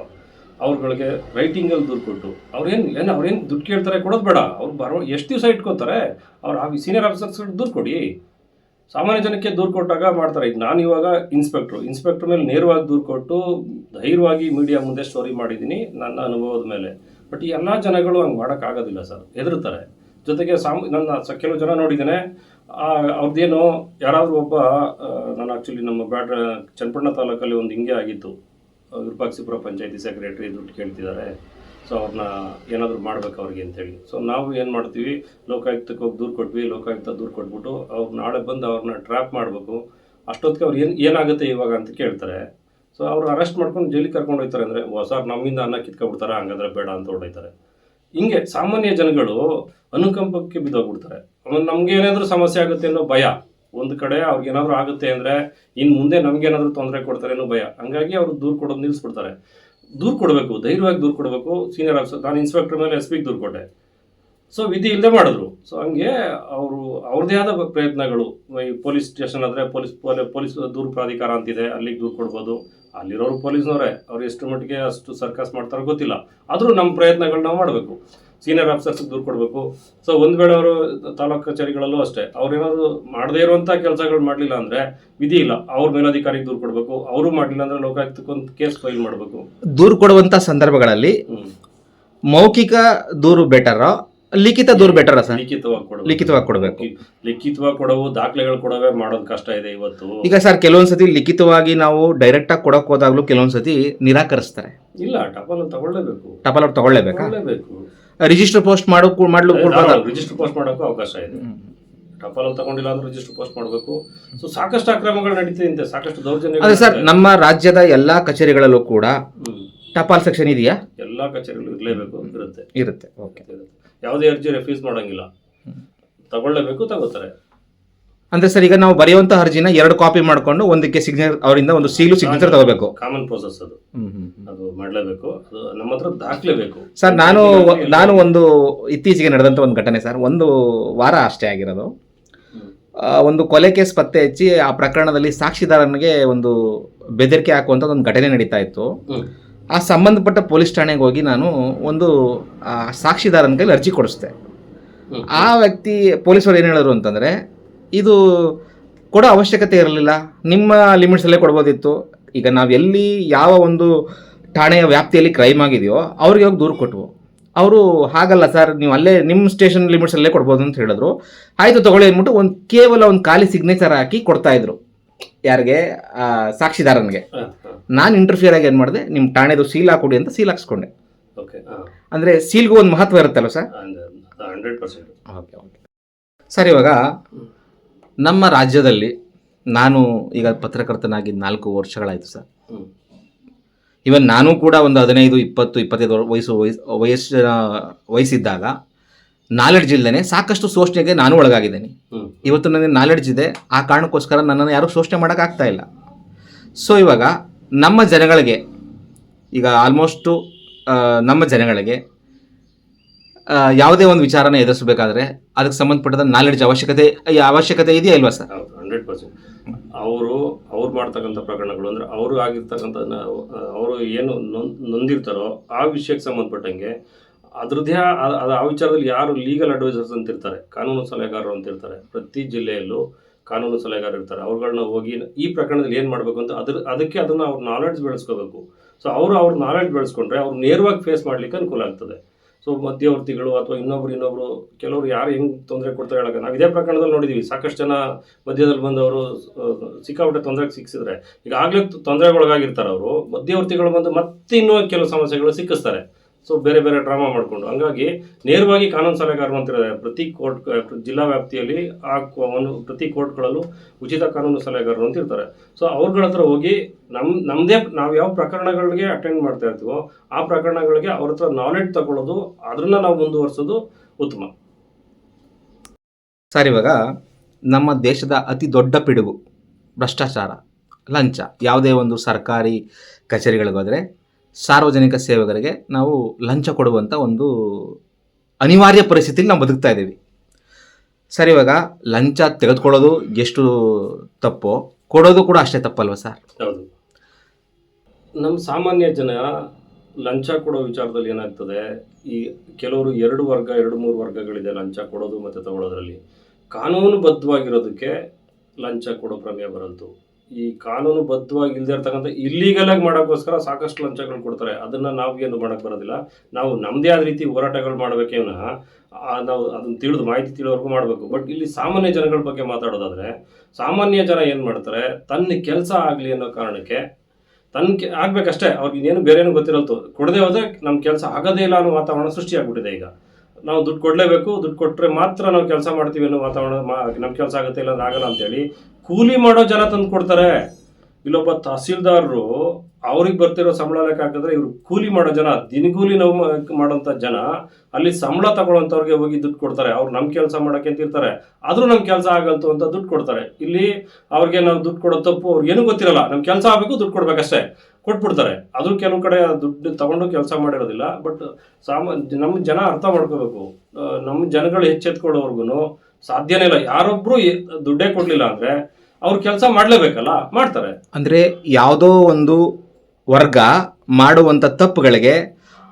ಅವ್ರುಗಳಿಗೆ ರೈಟಿಂಗಲ್ಲಿ ದುಡ್ಡು ಕೊಟ್ಟು. ಅವ್ರೇನು ಏನು ಅವ್ರೇನು ದುಡ್ಡು ಕೇಳ್ತಾರೆ ಕೊಡೋದು ಬೇಡ. ಅವ್ರು ಬರೋ ಎಷ್ಟು ದಿವಸ ಇಟ್ಕೋತಾರೆ, ಅವ್ರು ಆ ಸೀನಿಯರ್ ಆಫೀಸರ್ಸ್ ದುಡ್ಡು ಕೊಡಿ. ಸಾಮಾನ್ಯ ಜನಕ್ಕೆ ದೂರು ಕೊಟ್ಟಾಗ ಮಾಡ್ತಾರೆ. ಈಗ ನಾನು ಇವಾಗ ಇನ್ಸ್ಪೆಕ್ಟ್ರು ಇನ್ಸ್ಪೆಕ್ಟ್ರ್ ಮೇಲೆ ನೇರವಾಗಿ ದೂರು ಕೊಟ್ಟು ಧೈರ್ಯವಾಗಿ ಮೀಡಿಯಾ ಮುಂದೆ ಸ್ಟೋರಿ ಮಾಡಿದ್ದೀನಿ ನನ್ನ ಅನುಭವದ ಮೇಲೆ. ಬಟ್ ಈ ಎಲ್ಲ ಜನಗಳು ಹಂಗೆ ಮಾಡೋಕ್ಕಾಗೋದಿಲ್ಲ ಸರ್. ಹೆದರ್ತಾರೆ ಜೊತೆಗೆ ಸಾಮ್ ನನ್ನ ಸ- ಕೆಲವು ಜನ ನೋಡಿದ್ದೇನೆ ಅವ್ರದ್ದೇನೋ ಯಾರಾದರೂ ಒಬ್ಬ ನಾನು ಆ್ಯಕ್ಚುಲಿ ನಮ್ಮ ಬ್ಯಾಡ್ರ ಚನ್ನಪಟ್ಟಣ ತಾಲೂಕಲ್ಲಿ ಒಂದು ಹಿಂಗೆ ಆಗಿತ್ತು. ವಿರೂಪಾಕ್ಷಿಪುರ ಪಂಚಾಯತಿ ಸೆಕ್ರೆಟರಿ ದುಡ್ಡು ಕೇಳ್ತಿದ್ದಾರೆ. ಸೊ ಅವ್ರನ್ನ ಏನಾದರೂ ಮಾಡ್ಬೇಕು ಅವ್ರಿಗೆ ಅಂತೇಳಿ. ಸೊ ನಾವು ಏನು ಮಾಡ್ತೀವಿ, ಲೋಕಾಯುಕ್ತಕ್ಕೆ ಹೋಗಿ ದೂರು ಕೊಟ್ವಿ, ಲೋಕಾಯುಕ್ತ ದೂರು ಕೊಟ್ಬಿಟ್ಟು ಅವ್ರು ನಾಳೆ ಬಂದು ಅವ್ರನ್ನ ಟ್ರ್ಯಾಪ್ ಮಾಡಬೇಕು. ಅಷ್ಟೊತ್ತಿಗೆ ಅವ್ರು ಏನು, ಏನಾಗುತ್ತೆ ಇವಾಗ ಅಂತ ಕೇಳ್ತಾರೆ. ಸೊ ಅವ್ರು ಅರೆಸ್ಟ್ ಮಾಡ್ಕೊಂಡು ಜೈಲಿಗೆ ಕರ್ಕೊಂಡು ಹೋಗ್ತಾರೆ ಅಂದರೆ ಸರ್, ನಮ್ಮಿಂದ ಅನ್ನ ಕಿತ್ಕೊಬಿಡ್ತಾರೆ? ಹಂಗಾದ್ರೆ ಬೇಡ ಅಂತ ಹೊಡೋಯ್ತಾರೆ ಹಿಂಗೆ ಸಾಮಾನ್ಯ ಜನಗಳು ಅನುಕಂಪಕ್ಕೆ ಬಿದ್ದೋಗ್ಬಿಡ್ತಾರೆ. ಆಮೇಲೆ ನಮ್ಗೆ ಏನಾದರೂ ಸಮಸ್ಯೆ ಆಗುತ್ತೆ ಅನ್ನೋ ಭಯ. ಒಂದು ಕಡೆ ಅವ್ರಿಗೆ ಏನಾದರೂ ಆಗುತ್ತೆ ಅಂದರೆ ಇನ್ನು ಮುಂದೆ ನಮಗೇನಾದರೂ ತೊಂದರೆ ಕೊಡ್ತಾರೆ ಭಯ. ಹಂಗಾಗಿ ಅವ್ರು ದೂರು ಕೊಡೋದು ನಿಲ್ಲಿಸ್ಬಿಡ್ತಾರೆ ದೂರು ಕೊಡಬೇಕು, ಧೈರ್ಯವಾಗಿ ದೂರು ಕೊಡಬೇಕು. ಸೀನಿಯರ್ ಆಫೀಸರ್ ನಾನು ಇನ್ಸ್ಪೆಕ್ಟರ್ ಮೇಲೆ ಎಸ್ ಪಿಗೆ ದೂರು ಕೊಟ್ಟೆ. ಸೊ ವಿಧಿ ಇಲ್ಲದೆ ಮಾಡಿದ್ರು. ಸೊ ಹಂಗೆ ಅವರು ಅವ್ರದ್ದೇ ಆದ ಪ್ರಯತ್ನಗಳು. ಈ ಪೊಲೀಸ್ ಸ್ಟೇಷನ್ ಆದರೆ ಪೊಲೀಸ್ ಪೊಲೀಸ್ ದೂರು ಪ್ರಾಧಿಕಾರ ಅಂತಿದೆ, ಅಲ್ಲಿಗೆ ದೂರು ಕೊಡ್ಬೋದು. ಅಲ್ಲಿರೋರು ಪೊಲೀಸ್ನವರೇ. ಅವ್ರು ಎಷ್ಟು ಮಟ್ಟಿಗೆ ಅಷ್ಟು ಸರ್ಕಸ್ ಮಾಡ್ತಾರೋ ಗೊತ್ತಿಲ್ಲ. ಆದರೂ ನಮ್ಮ ಪ್ರಯತ್ನಗಳು ನಾವು ಮಾಡಬೇಕು. ಸೀನಿಯರ್ ಆಫೀಸರ್ಸ್ಗೆ ದೂರು ಕೊಡಬೇಕು. ಸೊ ಒಂದು ವೇಳೆ ಅವರು ತಾಲೂಕು ಕಚೇರಿಗಳಲ್ಲೂ ಅಷ್ಟೇ ಅವ್ರೇನಾದ್ರು ಮಾಡದೇ ಇರುವಂಥ ಕೆಲಸಗಳು ಮಾಡಲಿಲ್ಲ ಅಂದರೆ ವಿಧಿ ಇಲ್ಲ. ಅವ್ರ ಮೇಲಾಧಿಕಾರಿಗೆ ದೂರು ಕೊಡಬೇಕು ಅವರು ಮಾಡಲಿಲ್ಲ ಅಂದರೆ ಲೋಕಾಯುಕ್ತಕ್ಕೊಂದು ಕೇಸ್ ಫೈಲ್ ಮಾಡಬೇಕು. ದೂರು ಕೊಡುವಂತ ಸಂದರ್ಭಗಳಲ್ಲಿ ಮೌಖಿಕ ದೂರು ಬೆಟರ್ ಲಿಖಿತ ದೂರು ಬೆಟರ್ ಸರ್? ಲಿಖಿತವಾಗಿ ಕೊಡಬೇಕು. ಲಿಖಿತವಾಗಿ ಕೊಡಬೇಕು. ಲಿಖಿತವಾಗಿ ಕೊಡವು ದಾಖಲೆಗಳು ಕೊಡವೆ ಮಾಡೋದು ಕಷ್ಟ ಇದೆ ಇವತ್ತು. ಈಗ ಸರ್ ಕೆಲವೊಂದ್ಸತಿ ಲಿಖಿತವಾಗಿ ನಾವು ಡೈರೆಕ್ಟ್ ಆಗಿ ಕೊಡಕ್ ಹೋದಾಗ್ಲೂ ಕೆಲವೊಂದ್ಸತಿ ನಿರಾಕರಿಸ್ತಾರೆ. ಇಲ್ಲ ಟಪಾಲ್ ತಗೊಳ್ಳೇಬೇಕು. ಟಪಾಲ್ ಅವ್ರು ತಗೊಳ್ಳೇಬೇಕಾ? ತಗೊಳ್ಳೇಬೇಕು. ರಿಜಿಸ್ಟರ್ ಪೋಸ್ಟ್ ಮಾಡೋ ಮಾಡ್ಲು? ರಿಜಿಸ್ಟರ್ ಪೋಸ್ಟ್ ಮಾಡೋಕ್ಕೂ ಅವಕಾಶ ಇದೆ. ಟಪಾಲಲ್ಲಿ ತಗೊಂಡಿಲ್ಲ ಅಂದ್ರೆ ರಿಜಿಸ್ಟರ್ ಪೋಸ್ಟ್ ಮಾಡಬೇಕು. ಸೊ ಸಾಕಷ್ಟು ಅಕ್ರಮಗಳು ನಡೀತಿದೆ ಸಾಕಷ್ಟು ದೌರ್ಜನ್ಯ ಅದೇ ಸರ್ ನಮ್ಮ ರಾಜ್ಯದ ಎಲ್ಲಾ ಕಚೇರಿಗಳಲ್ಲೂ ಕೂಡ ಟಪಾಲ್ ಸೆಕ್ಷನ್ ಇದೆಯಾ? ಎಲ್ಲಾ ಕಚೇರಿಗಳು ಇರಲೇಬೇಕು ಇರುತ್ತೆ. ಇರುತ್ತೆ ಓಕೆ. ಇರುತ್ತೆ. ಯಾವುದೇ ಅರ್ಜಿ ರೆಫ್ಯೂಸ್ ಮಾಡಂಗಿಲ್ಲ. ತಗೊಳ್ಳೇಬೇಕು ತಗೋತಾರೆ. ಅಂದ್ರೆ ಸರ್ ಈಗ ನಾವು ಬರೆಯುವಂತ ಅರ್ಜಿನ ಎರಡು ಕಾಪಿ ಮಾಡ್ಕೊಂಡು ಒಂದಕ್ಕೆ ಸಿಗ್ನೇಚರ್ ಅವರಿಂದ ಒಂದು ಸೀಲು ಸಿಗ್ನೇಚರ್ ತಗೋಬೇಕು. ಕಾಮನ್ ಪ್ರೋಸೆಸ್ ಅದು. ಅದು ಮಾಡಲೇಬೇಕು. ಅದು ನಮ್ಮ ಹತ್ರ ಸರ್ ನಾನು ನಾನು ಒಂದು ಇತ್ತೀಚೆಗೆ ನಡೆದಂತ ಒಂದು ಘಟನೆ ಸರ್. ಒಂದು ವಾರ ಅಷ್ಟೇ ಆಗಿರೋದು. ಒಂದು ಕೊಲೆ ಕೇಸ್ ಪತ್ತೆ ಹಚ್ಚಿ ಆ ಪ್ರಕರಣದಲ್ಲಿ ಸಾಕ್ಷಿದಾರನಿಗೆ ಒಂದು ಬೆದರಿಕೆ ಹಾಕುವಂತ ಒಂದು ಘಟನೆ ನಡೀತಾ ಇತ್ತು. ಆ ಸಂಬಂಧಪಟ್ಟ ಪೊಲೀಸ್ ಠಾಣೆಗೆ ಹೋಗಿ ನಾನು ಒಂದು ಸಾಕ್ಷಿದಾರನ ಕೈಲಿ ಅರ್ಜಿ ಕೊಡಿಸ್ದೆ. ಆ ವ್ಯಕ್ತಿ ಪೊಲೀಸರು ಏನು ಹೇಳಿದ್ರು ಅಂತಂದರೆ ಇದು ಕೊಡೋ ಅವಶ್ಯಕತೆ ಇರಲಿಲ್ಲ. ನಿಮ್ಮ ಲಿಮಿಟ್ಸಲ್ಲೇ ಕೊಡ್ಬೋದಿತ್ತು. ಈಗ ನಾವು ಎಲ್ಲಿ ಯಾವ ಒಂದು ಠಾಣೆಯ ವ್ಯಾಪ್ತಿಯಲ್ಲಿ ಕ್ರೈಮ್ ಆಗಿದೆಯೋ ಅವ್ರಿಗೆ ಹೋಗಿ ದೂರು ಕೊಟ್ಟವು ಅವರು ಹಾಗಲ್ಲ ಸರ್ ನೀವು ಅಲ್ಲೇ ನಿಮ್ಮ ಸ್ಟೇಷನ್ ಲಿಮಿಟ್ಸಲ್ಲೇ ಕೊಡ್ಬೋದು ಅಂತ ಹೇಳಿದ್ರು. ಆಯಿತು ತಗೊಳ್ಳಿ ಅಂದ್ಬಿಟ್ಟು ಒಂದು ಕೇವಲ ಒಂದು ಖಾಲಿ ಸಿಗ್ನೇಚರ್ ಹಾಕಿ ಕೊಡ್ತಾ ಇದ್ರು. ಯಾರಿಗೆ? ಸಾಕ್ಷಿದಾರನಿಗೆ. ನಾನು ಇಂಟರ್ಫಿಯರ್ ಆಗಿ ಏನು ಮಾಡಿದೆ? ನಿಮ್ಮ ಠಾಣೆದು ಸೀಲ್ ಹಾಕೊಡಿ ಅಂತ ಸೀಲ್ ಹಾಕ್ಸ್ಕೊಂಡೆ. ಅಂದರೆ ಸೀಲ್ಗೂ ಒಂದು ಮಹತ್ವ ಇರುತ್ತಲ್ಲ ಸರ್ ಓಕೆ ಓಕೆ ಸರ್ ಇವಾಗ ನಮ್ಮ ರಾಜ್ಯದಲ್ಲಿ ನಾನು ಈಗ ಪತ್ರಕರ್ತನಾಗಿ ನಾಲ್ಕು ವರ್ಷಗಳಾಯಿತು ಸರ್. ಇವನ್ ನಾನು ಕೂಡ ಒಂದು ಹದಿನೈದು ಇಪ್ಪತ್ತು ಇಪ್ಪತ್ತೈದು ವಯಸ್ಸು ವಯಸ್ಸು ವಯಸ್ಸಿನ ವಯಸ್ಸಿದ್ದಾಗ ನಾಲೆಡ್ಜ್ ಇಲ್ಲದೆ ಸಾಕಷ್ಟು ಶೋಷಣೆಗೆ ನಾನು ಒಳಗಾಗಿದ್ದೇನೆ. ಇವತ್ತು ನನಗೆ ನಾಲೆಡ್ಜ್ ಇದೆ ಆ ಕಾರಣಕ್ಕೋಸ್ಕರ ನನ್ನನ್ನು ಯಾರೂ ಶೋಷಣೆ ಮಾಡೋಕ್ಕಾಗ್ತಾ ಇಲ್ಲ. ಸೊ ಇವಾಗ ನಮ್ಮ ಜನಗಳಿಗೆ ಈಗ ಆಲ್ಮೋಸ್ಟು ನಮ್ಮ ಜನಗಳಿಗೆ ಯಾವುದೇ ಒಂದು ವಿಚಾರನ ಎದುರಿಸಬೇಕಾದ್ರೆ ಅದಕ್ಕೆ ಸಂಬಂಧಪಟ್ಟದ ನಾಲೆಡ್ಜ್ ಅವಶ್ಯಕತೆ ಅವಶ್ಯಕತೆ ಇದೆಯಾ ಇಲ್ವಾ ಸರ್? ಹೌದು ಹಂಡ್ರೆಡ್ ಪರ್ಸೆಂಟ್ ಅವರು, ಅವ್ರು ಮಾಡ್ತಕ್ಕಂಥ ಪ್ರಕರಣಗಳು ಅಂದ್ರೆ ಅವರು ಆಗಿರ್ತಕ್ಕಂಥ ಅವರು ಏನು ನೊಂದ್ ನೊಂದಿರ್ತಾರೋ ಆ ವಿಷಯಕ್ಕೆ ಸಂಬಂಧಪಟ್ಟಂಗೆ ಅದ್ರದ್ದೇ ಅದು ಆ- ವಿಚಾರದಲ್ಲಿ ಯಾರು ಲೀಗಲ್ ಅಡ್ವೈಸರ್ಸ್ ಅಂತ ಇರ್ತಾರೆ, ಕಾನೂನು ಸಲಹೆಗಾರರು ಅಂತ ಇರ್ತಾರೆ, ಪ್ರತಿ ಜಿಲ್ಲೆಯಲ್ಲೂ ಕಾನೂನು ಸಲಹೆಗಾರ ಇರ್ತಾರೆ. ಅವ್ರುಗಳನ್ನ ಹೋಗಿ ಈ ಪ್ರಕರಣದಲ್ಲಿ ಏನು ಮಾಡಬೇಕು ಅಂತ ಅದ್ರ, ಅದಕ್ಕೆ ಅದನ್ನು ಅವ್ರ ನಾಲೆಡ್ಜ್ ಬೆಳೆಸ್ಕೋಬೇಕು. ಸೊ ಅವರು ಅವ್ರ ನಾಲೆಡ್ಜ್ ಬೆಳೆಸ್ಕೊಂಡ್ರೆ ಅವ್ರು ನೇರವಾಗಿ ಫೇಸ್ ಮಾಡ್ಲಿಕ್ಕೆ ಅನುಕೂಲ ಆಗ್ತದೆ. ಸೊ ಮಧ್ಯವರ್ತಿಗಳು ಅಥವಾ ಇನ್ನೊಬ್ರು ಇನ್ನೊಬ್ರು, ಕೆಲವರು ಯಾರು ಹೆಂಗ್ ತೊಂದರೆ ಕೊಡ್ತಾರೆ ಹೇಳಕ್ಕೆ? ನಾವು ಇದೇ ಪ್ರಕರಣದಲ್ಲಿ ನೋಡಿದೀವಿ. ಸಾಕಷ್ಟು ಜನ ಮಧ್ಯದಲ್ಲಿ ಬಂದವರು ಸಿಕ್ಕಾಪಟ್ಟೆ ತೊಂದರೆಗೆ ಸಿಕ್ಕಿಸಿದ್ರೆ ಈಗ ಆಗ್ಲೇ ತೊಂದರೆಗೊಳಗಾಗಿರ್ತಾರೆ ಅವರು ಮಧ್ಯವರ್ತಿಗಳು ಬಂದು ಮತ್ತೆ ಇನ್ನೂ ಕೆಲವು ಸಮಸ್ಯೆಗಳು ಸಿಕ್ಕಿಸ್ತಾರೆ. ಸೊ ಬೇರೆ ಬೇರೆ ಡ್ರಾಮಾ ಮಾಡಿಕೊಂಡು. ಹಂಗಾಗಿ ನೇರವಾಗಿ ಕಾನೂನು ಸಲಹೆಗಾರರು ಅಂತಿದ್ದಾರೆ ಪ್ರತಿ ಕೋರ್ಟ್, ಜಿಲ್ಲಾ ವ್ಯಾಪ್ತಿಯಲ್ಲಿ ಆ ಒಂದು ಪ್ರತಿ ಕೋರ್ಟ್ಗಳಲ್ಲೂ ಉಚಿತ ಕಾನೂನು ಸಲಹೆಗಾರರು ಅಂತ ಇರ್ತಾರೆ. ಸೊ ಅವ್ರಗಳ ಹತ್ರ ಹೋಗಿ ನಮ್ ನಮ್ಮದೇ ನಾವು ಯಾವ ಪ್ರಕರಣಗಳಿಗೆ ಅಟೆಂಡ್ ಮಾಡ್ತಾ ಇರ್ತೀವೋ ಆ ಪ್ರಕರಣಗಳಿಗೆ ಅವ್ರ ಹತ್ರ ನಾಲೆಡ್ಜ್ ತಗೊಳ್ಳೋದು ಅದನ್ನ ನಾವು ಮುಂದುವರಿಸೋದು ಉತ್ತಮ. ಸರ್, ಇವಾಗ ನಮ್ಮ ದೇಶದ ಅತಿ ದೊಡ್ಡ ಪಿಡುಗು, ಭ್ರಷ್ಟಾಚಾರ, ಲಂಚ, ಯಾವುದೇ ಒಂದು ಸರ್ಕಾರಿ ಕಚೇರಿಗಳಿಗೆ ಹೋದರೆ ಸಾರ್ವಜನಿಕ ಸೇವಕರಿಗೆ ನಾವು ಲಂಚ ಕೊಡುವಂಥ ಒಂದು ಅನಿವಾರ್ಯ ಪರಿಸ್ಥಿತಿಲಿ ನಾವು ಬದುಕ್ತಾ ಇದ್ದೀವಿ. ಸರ್, ಇವಾಗ ಲಂಚ ತೆಗೆದುಕೊಳ್ಳೋದು ಎಷ್ಟು ತಪ್ಪೋ, ಕೊಡೋದು ಕೂಡ ಅಷ್ಟೇ ತಪ್ಪಲ್ವ ಸರ್? ಹೌದು. ನಮ್ಮ ಸಾಮಾನ್ಯ ಜನ ಲಂಚ ಕೊಡೋ ವಿಚಾರದಲ್ಲಿ ಏನಾಗ್ತದೆ, ಈ ಕೆಲವರು ಎರಡು ವರ್ಗ, ಎರಡು ಮೂರು ವರ್ಗಗಳಿದೆ ಲಂಚ ಕೊಡೋದು ಮತ್ತು ತಗೊಳ್ಳೋದ್ರಲ್ಲಿ ಕಾನೂನುಬದ್ಧವಾಗಿರೋದಕ್ಕೆ ಲಂಚ ಕೊಡೋ ಪ್ರಮೇಯ ಬರಲ್ತು. ಈ ಕಾನೂನು ಬದ್ಧವಾಗಿ ಇಲ್ಲದೆ ಇರ್ತಕ್ಕಂಥ ಇಲ್ಲೀಗಲ್ ಆಗಿ ಮಾಡೋಕ್ಕೋಸ್ಕರ ಸಾಕಷ್ಟು ಲಂಚಗಳು ಕೊಡ್ತಾರೆ. ಅದನ್ನ ನಾವು ಏನು ಮಾಡಕ್ ಬರೋದಿಲ್ಲ. ನಾವು ನಮ್ಮದೇ ಆದ ರೀತಿ ಹೋರಾಟಗಳು ಮಾಡಬೇಕೇನ ನಾವು ಅದನ್ನ ತಿಳಿದು ಮಾಹಿತಿ ತಿಳಿಯೋವರೆಗೂ ಮಾಡಬೇಕು. ಬಟ್ ಇಲ್ಲಿ ಸಾಮಾನ್ಯ ಜನಗಳ ಬಗ್ಗೆ ಮಾತಾಡೋದಾದ್ರೆ, ಸಾಮಾನ್ಯ ಜನ ಏನು ಮಾಡ್ತಾರೆ, ತನ್ನ ಕೆಲಸ ಆಗಲಿ ಅನ್ನೋ ಕಾರಣಕ್ಕೆ, ತನ್ನ ಕೆ, ಆಗ್ಬೇಕಷ್ಟೇ. ಅವ್ರಿಗೆ ಇನ್ನೇನು ಬೇರೆ ಏನು ಗೊತ್ತಿರಲ್ತು. ಕೊಡದೆ ಹೋದ್ರೆ ನಮ್ಮ ಕೆಲಸ ಆಗೋದೇ ಇಲ್ಲ ಅನ್ನೋ ವಾತಾವರಣ ಸೃಷ್ಟಿಯಾಗ್ಬಿಟ್ಟಿದೆ ಈಗ. ನಾವು ದುಡ್ಡು ಕೊಡಲೇಬೇಕು. ದುಡ್ಡು ಕೊಟ್ಟರೆ ಮಾತ್ರ ನಾವು ಕೆಲಸ ಮಾಡ್ತೀವಿ ಅನ್ನೋ ವಾತಾವರಣ ನಮ್ಮ ಕೆಲಸ ಆಗುತ್ತೆ ಇಲ್ಲ ಆಗಲ್ಲ ಅಂತೇಳಿ ಕೂಲಿ ಮಾಡೋ ಜನ ತಂದು ಕೊಡ್ತಾರೆ. ಇಲ್ಲೊಬ್ಬ ತಹಸೀಲ್ದಾರರು ಅವ್ರಿಗೆ ಬರ್ತಿರೋ ಸಂಬಳ ಲೆಕ್ಕ ಹಾಕಿದ್ರೆ ಇವ್ರು ಕೂಲಿ ಮಾಡೋ ಜನ, ದಿನಗೂಲಿ ನಾವು ಮಾಡೋಂಥ ಜನ, ಅಲ್ಲಿ ಸಂಬಳ ತಗೊಳ್ಳೋಂಥವ್ರಿಗೆ ಹೋಗಿ ದುಡ್ಡು ಕೊಡ್ತಾರೆ. ಅವ್ರು ನಮ್ಮ ಕೆಲಸ ಮಾಡೋಕೆ ಅಂತ ಇರ್ತಾರೆ. ಆದರೂ ನಮ್ಮ ಕೆಲಸ ಆಗಲ್ತು ಅಂತ ದುಡ್ಡು ಕೊಡ್ತಾರೆ. ಇಲ್ಲಿ ಅವ್ರಿಗೆ ನಾವು ದುಡ್ಡು ಕೊಡೋ ತಪ್ಪು ಅವ್ರಿಗೆ ಏನೂ ಗೊತ್ತಿರಲ್ಲ. ನಮ್ಮ ಕೆಲಸ ಆಗಬೇಕು, ದುಡ್ಡು ಕೊಡ್ಬೇಕಷ್ಟೇ. ಕೊಟ್ಬಿಡ್ತಾರೆ. ಅದು ಕೆಲವು ಕಡೆ ದುಡ್ಡು ತಗೊಂಡು ಕೆಲಸ ಮಾಡಿರೋದಿಲ್ಲ. ಬಟ್ ಸಾಮ ನಮ್ಮ ಜನ ಅರ್ಥ ಮಾಡ್ಕೋಬೇಕು. ನಮ್ಮ ಜನಗಳು ಹೆಚ್ಚೆತ್ಕೊಳ್ಳೋವರೆಗೂ ಸಾಧ್ಯನೇ ಇಲ್ಲ. ಯಾರೊಬ್ಬರು ದುಡ್ಡೇ ಕೊಡಲಿಲ್ಲ ಅಂದ್ರೆ ಅವ್ರು ಕೆಲಸ ಮಾಡ್ಲೇಬೇಕಲ್ಲ ಮಾಡ್ತಾರೆ. ಅಂದರೆ ಯಾವುದೋ ಒಂದು ವರ್ಗ ಮಾಡುವಂಥ ತಪ್ಪುಗಳಿಗೆ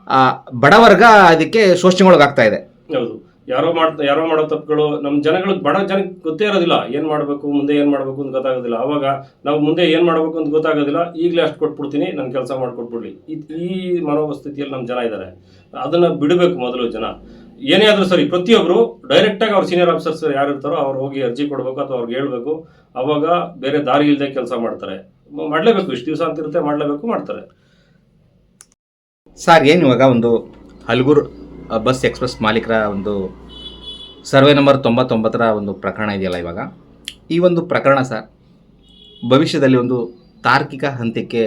ಆ, ಬಡವರ್ಗ ಅದಕ್ಕೆ ಶೋಷಣೆಗೊಳಗಾಗ್ತಾ ಇದೆ. ಹೌದು. ಯಾರೋ ಮಾಡ್ತಾ ಯಾರೋ ಮಾಡೋ ತಪ್ಪುಗಳು ನಮ್ಮ ಜನಗಳಿಗೆ ಬಡ ಜನಕ್ಕೆ ಗೊತ್ತೇ ಇರೋದಿಲ್ಲ. ಏನು ಮಾಡಬೇಕು ಮುಂದೆ ಏನು ಮಾಡಬೇಕು ಅಂತ ಗೊತ್ತಾಗೋದಿಲ್ಲ. ಅವಾಗ ನಾವು ಮುಂದೆ ಏನು ಮಾಡಬೇಕು ಅಂತ ಗೊತ್ತಾಗೋದಿಲ್ಲ. ಈಗಲೇ ಅಷ್ಟು ಕೊಟ್ಬಿಡ್ತೀನಿ ನನ್ನ ಕೆಲಸ ಮಾಡಿಕೊಟ್ಬಿಡ್ಲಿ. ಈ ಈ ಮನೋಸ್ಥಿತಿಯಲ್ಲಿ ನಮ್ಮ ಜನ ಇದ್ದಾರೆ. ಅದನ್ನ ಬಿಡಬೇಕು ಮೊದಲು ಜನ. ಏನೇ ಆದ್ರೂ ಸರಿ ಪ್ರತಿಯೊಬ್ರು ಡೈರೆಕ್ಟಾಗಿ ಅವ್ರ ಸೀನಿಯರ್ ಆಫೀಸರ್ಸ್ ಯಾರು ಇರ್ತಾರೋ ಅವ್ರು ಹೋಗಿ ಅರ್ಜಿ ಕೊಡಬೇಕು ಅಥವಾ ಅವ್ರಿಗೆ ಹೇಳ್ಬೇಕು ಅವಾಗ ಬೇರೆ ದಾರಿ ಇಲ್ಲದೆ ಕೆಲಸ ಮಾಡ್ತಾರೆ. ಮಾಡಲೇಬೇಕು ಇಷ್ಟು ದಿವಸ ಅಂತಿರುತ್ತೆ ಮಾಡಲೇಬೇಕು ಮಾಡ್ತಾರೆ. ಸರ್ ಏನು ಇವಾಗ ಒಂದು ಹಲಗೂರು ಬಸ್ ಎಕ್ಸ್ಪ್ರೆಸ್ ಮಾಲೀಕರ ಒಂದು ಸರ್ವೆ ನಂಬರ್ ತೊಂಬತ್ತೊಂಬತ್ತರ ಒಂದು ಪ್ರಕರಣ ಇದೆಯಲ್ಲ ಇವಾಗ? ಈ ಒಂದು ಪ್ರಕರಣ ಸರ್ ಭವಿಷ್ಯದಲ್ಲಿ ಒಂದು ತಾರ್ಕಿಕ ಹಂತಕ್ಕೆ